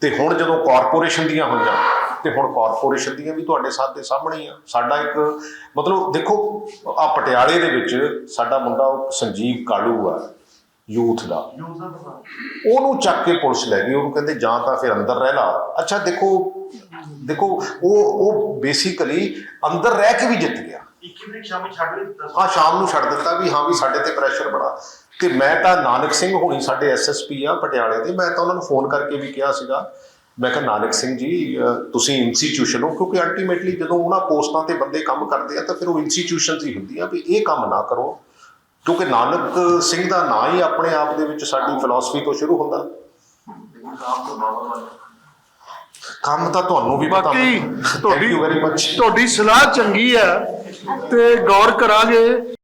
ਤੇ ਹੁਣ ਜਦੋਂ ਕਾਰਪੋਰੇਸ਼ਨ ਦੀਆਂ ਹੋਈਆਂ, ਤੇ ਹੁਣ ਕਾਰਪੋਰੇਸ਼ਨ ਦੀਆਂ ਵੀ ਤੁਹਾਡੇ ਸਾਹਮਣੇ ਸਾਹਮਣੇ ਆ। ਸਾਡਾ ਇੱਕ, ਮਤਲਬ ਦੇਖੋ ਆ ਪਟਿਆਲੇ ਦੇ ਵਿੱਚ ਸਾਡਾ ਮੁੰਡਾ ਸੰਜੀਵ ਕਾਲੂ ਆ। ਯੂਥ ਦਾ। ਉਹਨੂੰ ਚੱਕ ਕੇ ਪੁਲਿਸ ਲੈ ਗਈ। ਉਹਨੂੰ ਕਹਿੰਦੇ, ਜਾਂ ਤਾਂ ਫਿਰ ਅੰਦਰ ਰਹਿ ਲਾ। ਅੱਛਾ, ਦੇਖੋ ਦੇਖੋ, ਉਹ ਉਹ ਬੇਸਿਕਲੀ ਅੰਦਰ ਰਹਿ ਕੇ ਵੀ ਜਿੱਤ ਗਿਆ। 21 ਤਰੀਕ ਸ਼ਾਮੀ ਛੱਡ ਦਿੱਤਾ ਹਾਂ ਸ਼ਾਮ ਨੂੰ ਛੱਡ ਦਿੱਤਾ ਵੀ, ਹਾਂ ਵੀ ਸਾਡੇ ਤੇ ਪ੍ਰੈਸ਼ਰ ਬੜਾ। ਤੇ ਮੈਂ ਤਾਂ ਨਾਨਕ ਸਿੰਘ ਹੋਣੀ ਸਾਡੇ ਐਸਐਸਪੀ ਆ ਪਟਿਆਲੇ ਦੇ। ਮੈਂ ਤਾਂ ਉਹਨਾਂ ਨੂੰ ਫੋਨ ਕਰਕੇ ਵੀ ਕਿਹਾ ਸੀਗਾ। ਮੈਂ ਕਿਹਾ, ਨਾਨਕ ਸਿੰਘ ਜੀ ਤੁਸੀਂ ਇੰਸਟੀਟਿਊਸ਼ਨ ਹੋ, ਕਿਉਂਕਿ ਅਲਟੀਮੇਟਲੀ ਜਦੋਂ ਉਹਨਾਂ ਪੋਸਟਾਂ ਤੇ ਬੰਦੇ ਕੰਮ ਕਰਦੇ ਆ, ਤਾਂ ਫਿਰ ਉਹ ਇੰਸਟੀਟਿਊਸ਼ਨ ਹੀ ਹੁੰਦੀਆਂ ਵੀ ਇਹ ਕੰਮ ਨਾ ਕਰੋ। ਕਿਉਂਕਿ ਨਾਨਕ ਸਿੰਘ ਦਾ ਨਾਂ ਹੀ ਆਪਣੇ ਆਪ ਦੇ ਵਿੱਚ ਸਾਡੀ ਫਿਲਾਸਫੀ ਤੋਂ ਸ਼ੁਰੂ ਹੁੰਦਾ। ਕੰਮ ਤੋਂ ਤੁਹਾਨੂੰ ਵੀ ਪਤਾ ਬਾਕੀ ਤੁਹਾਡੀ ਤੁਹਾਡੀ ਸਲਾਹ ਚੰਗੀ ਹੈ ਤੇ ਗੌਰ ਕਰਾਂਗੇ।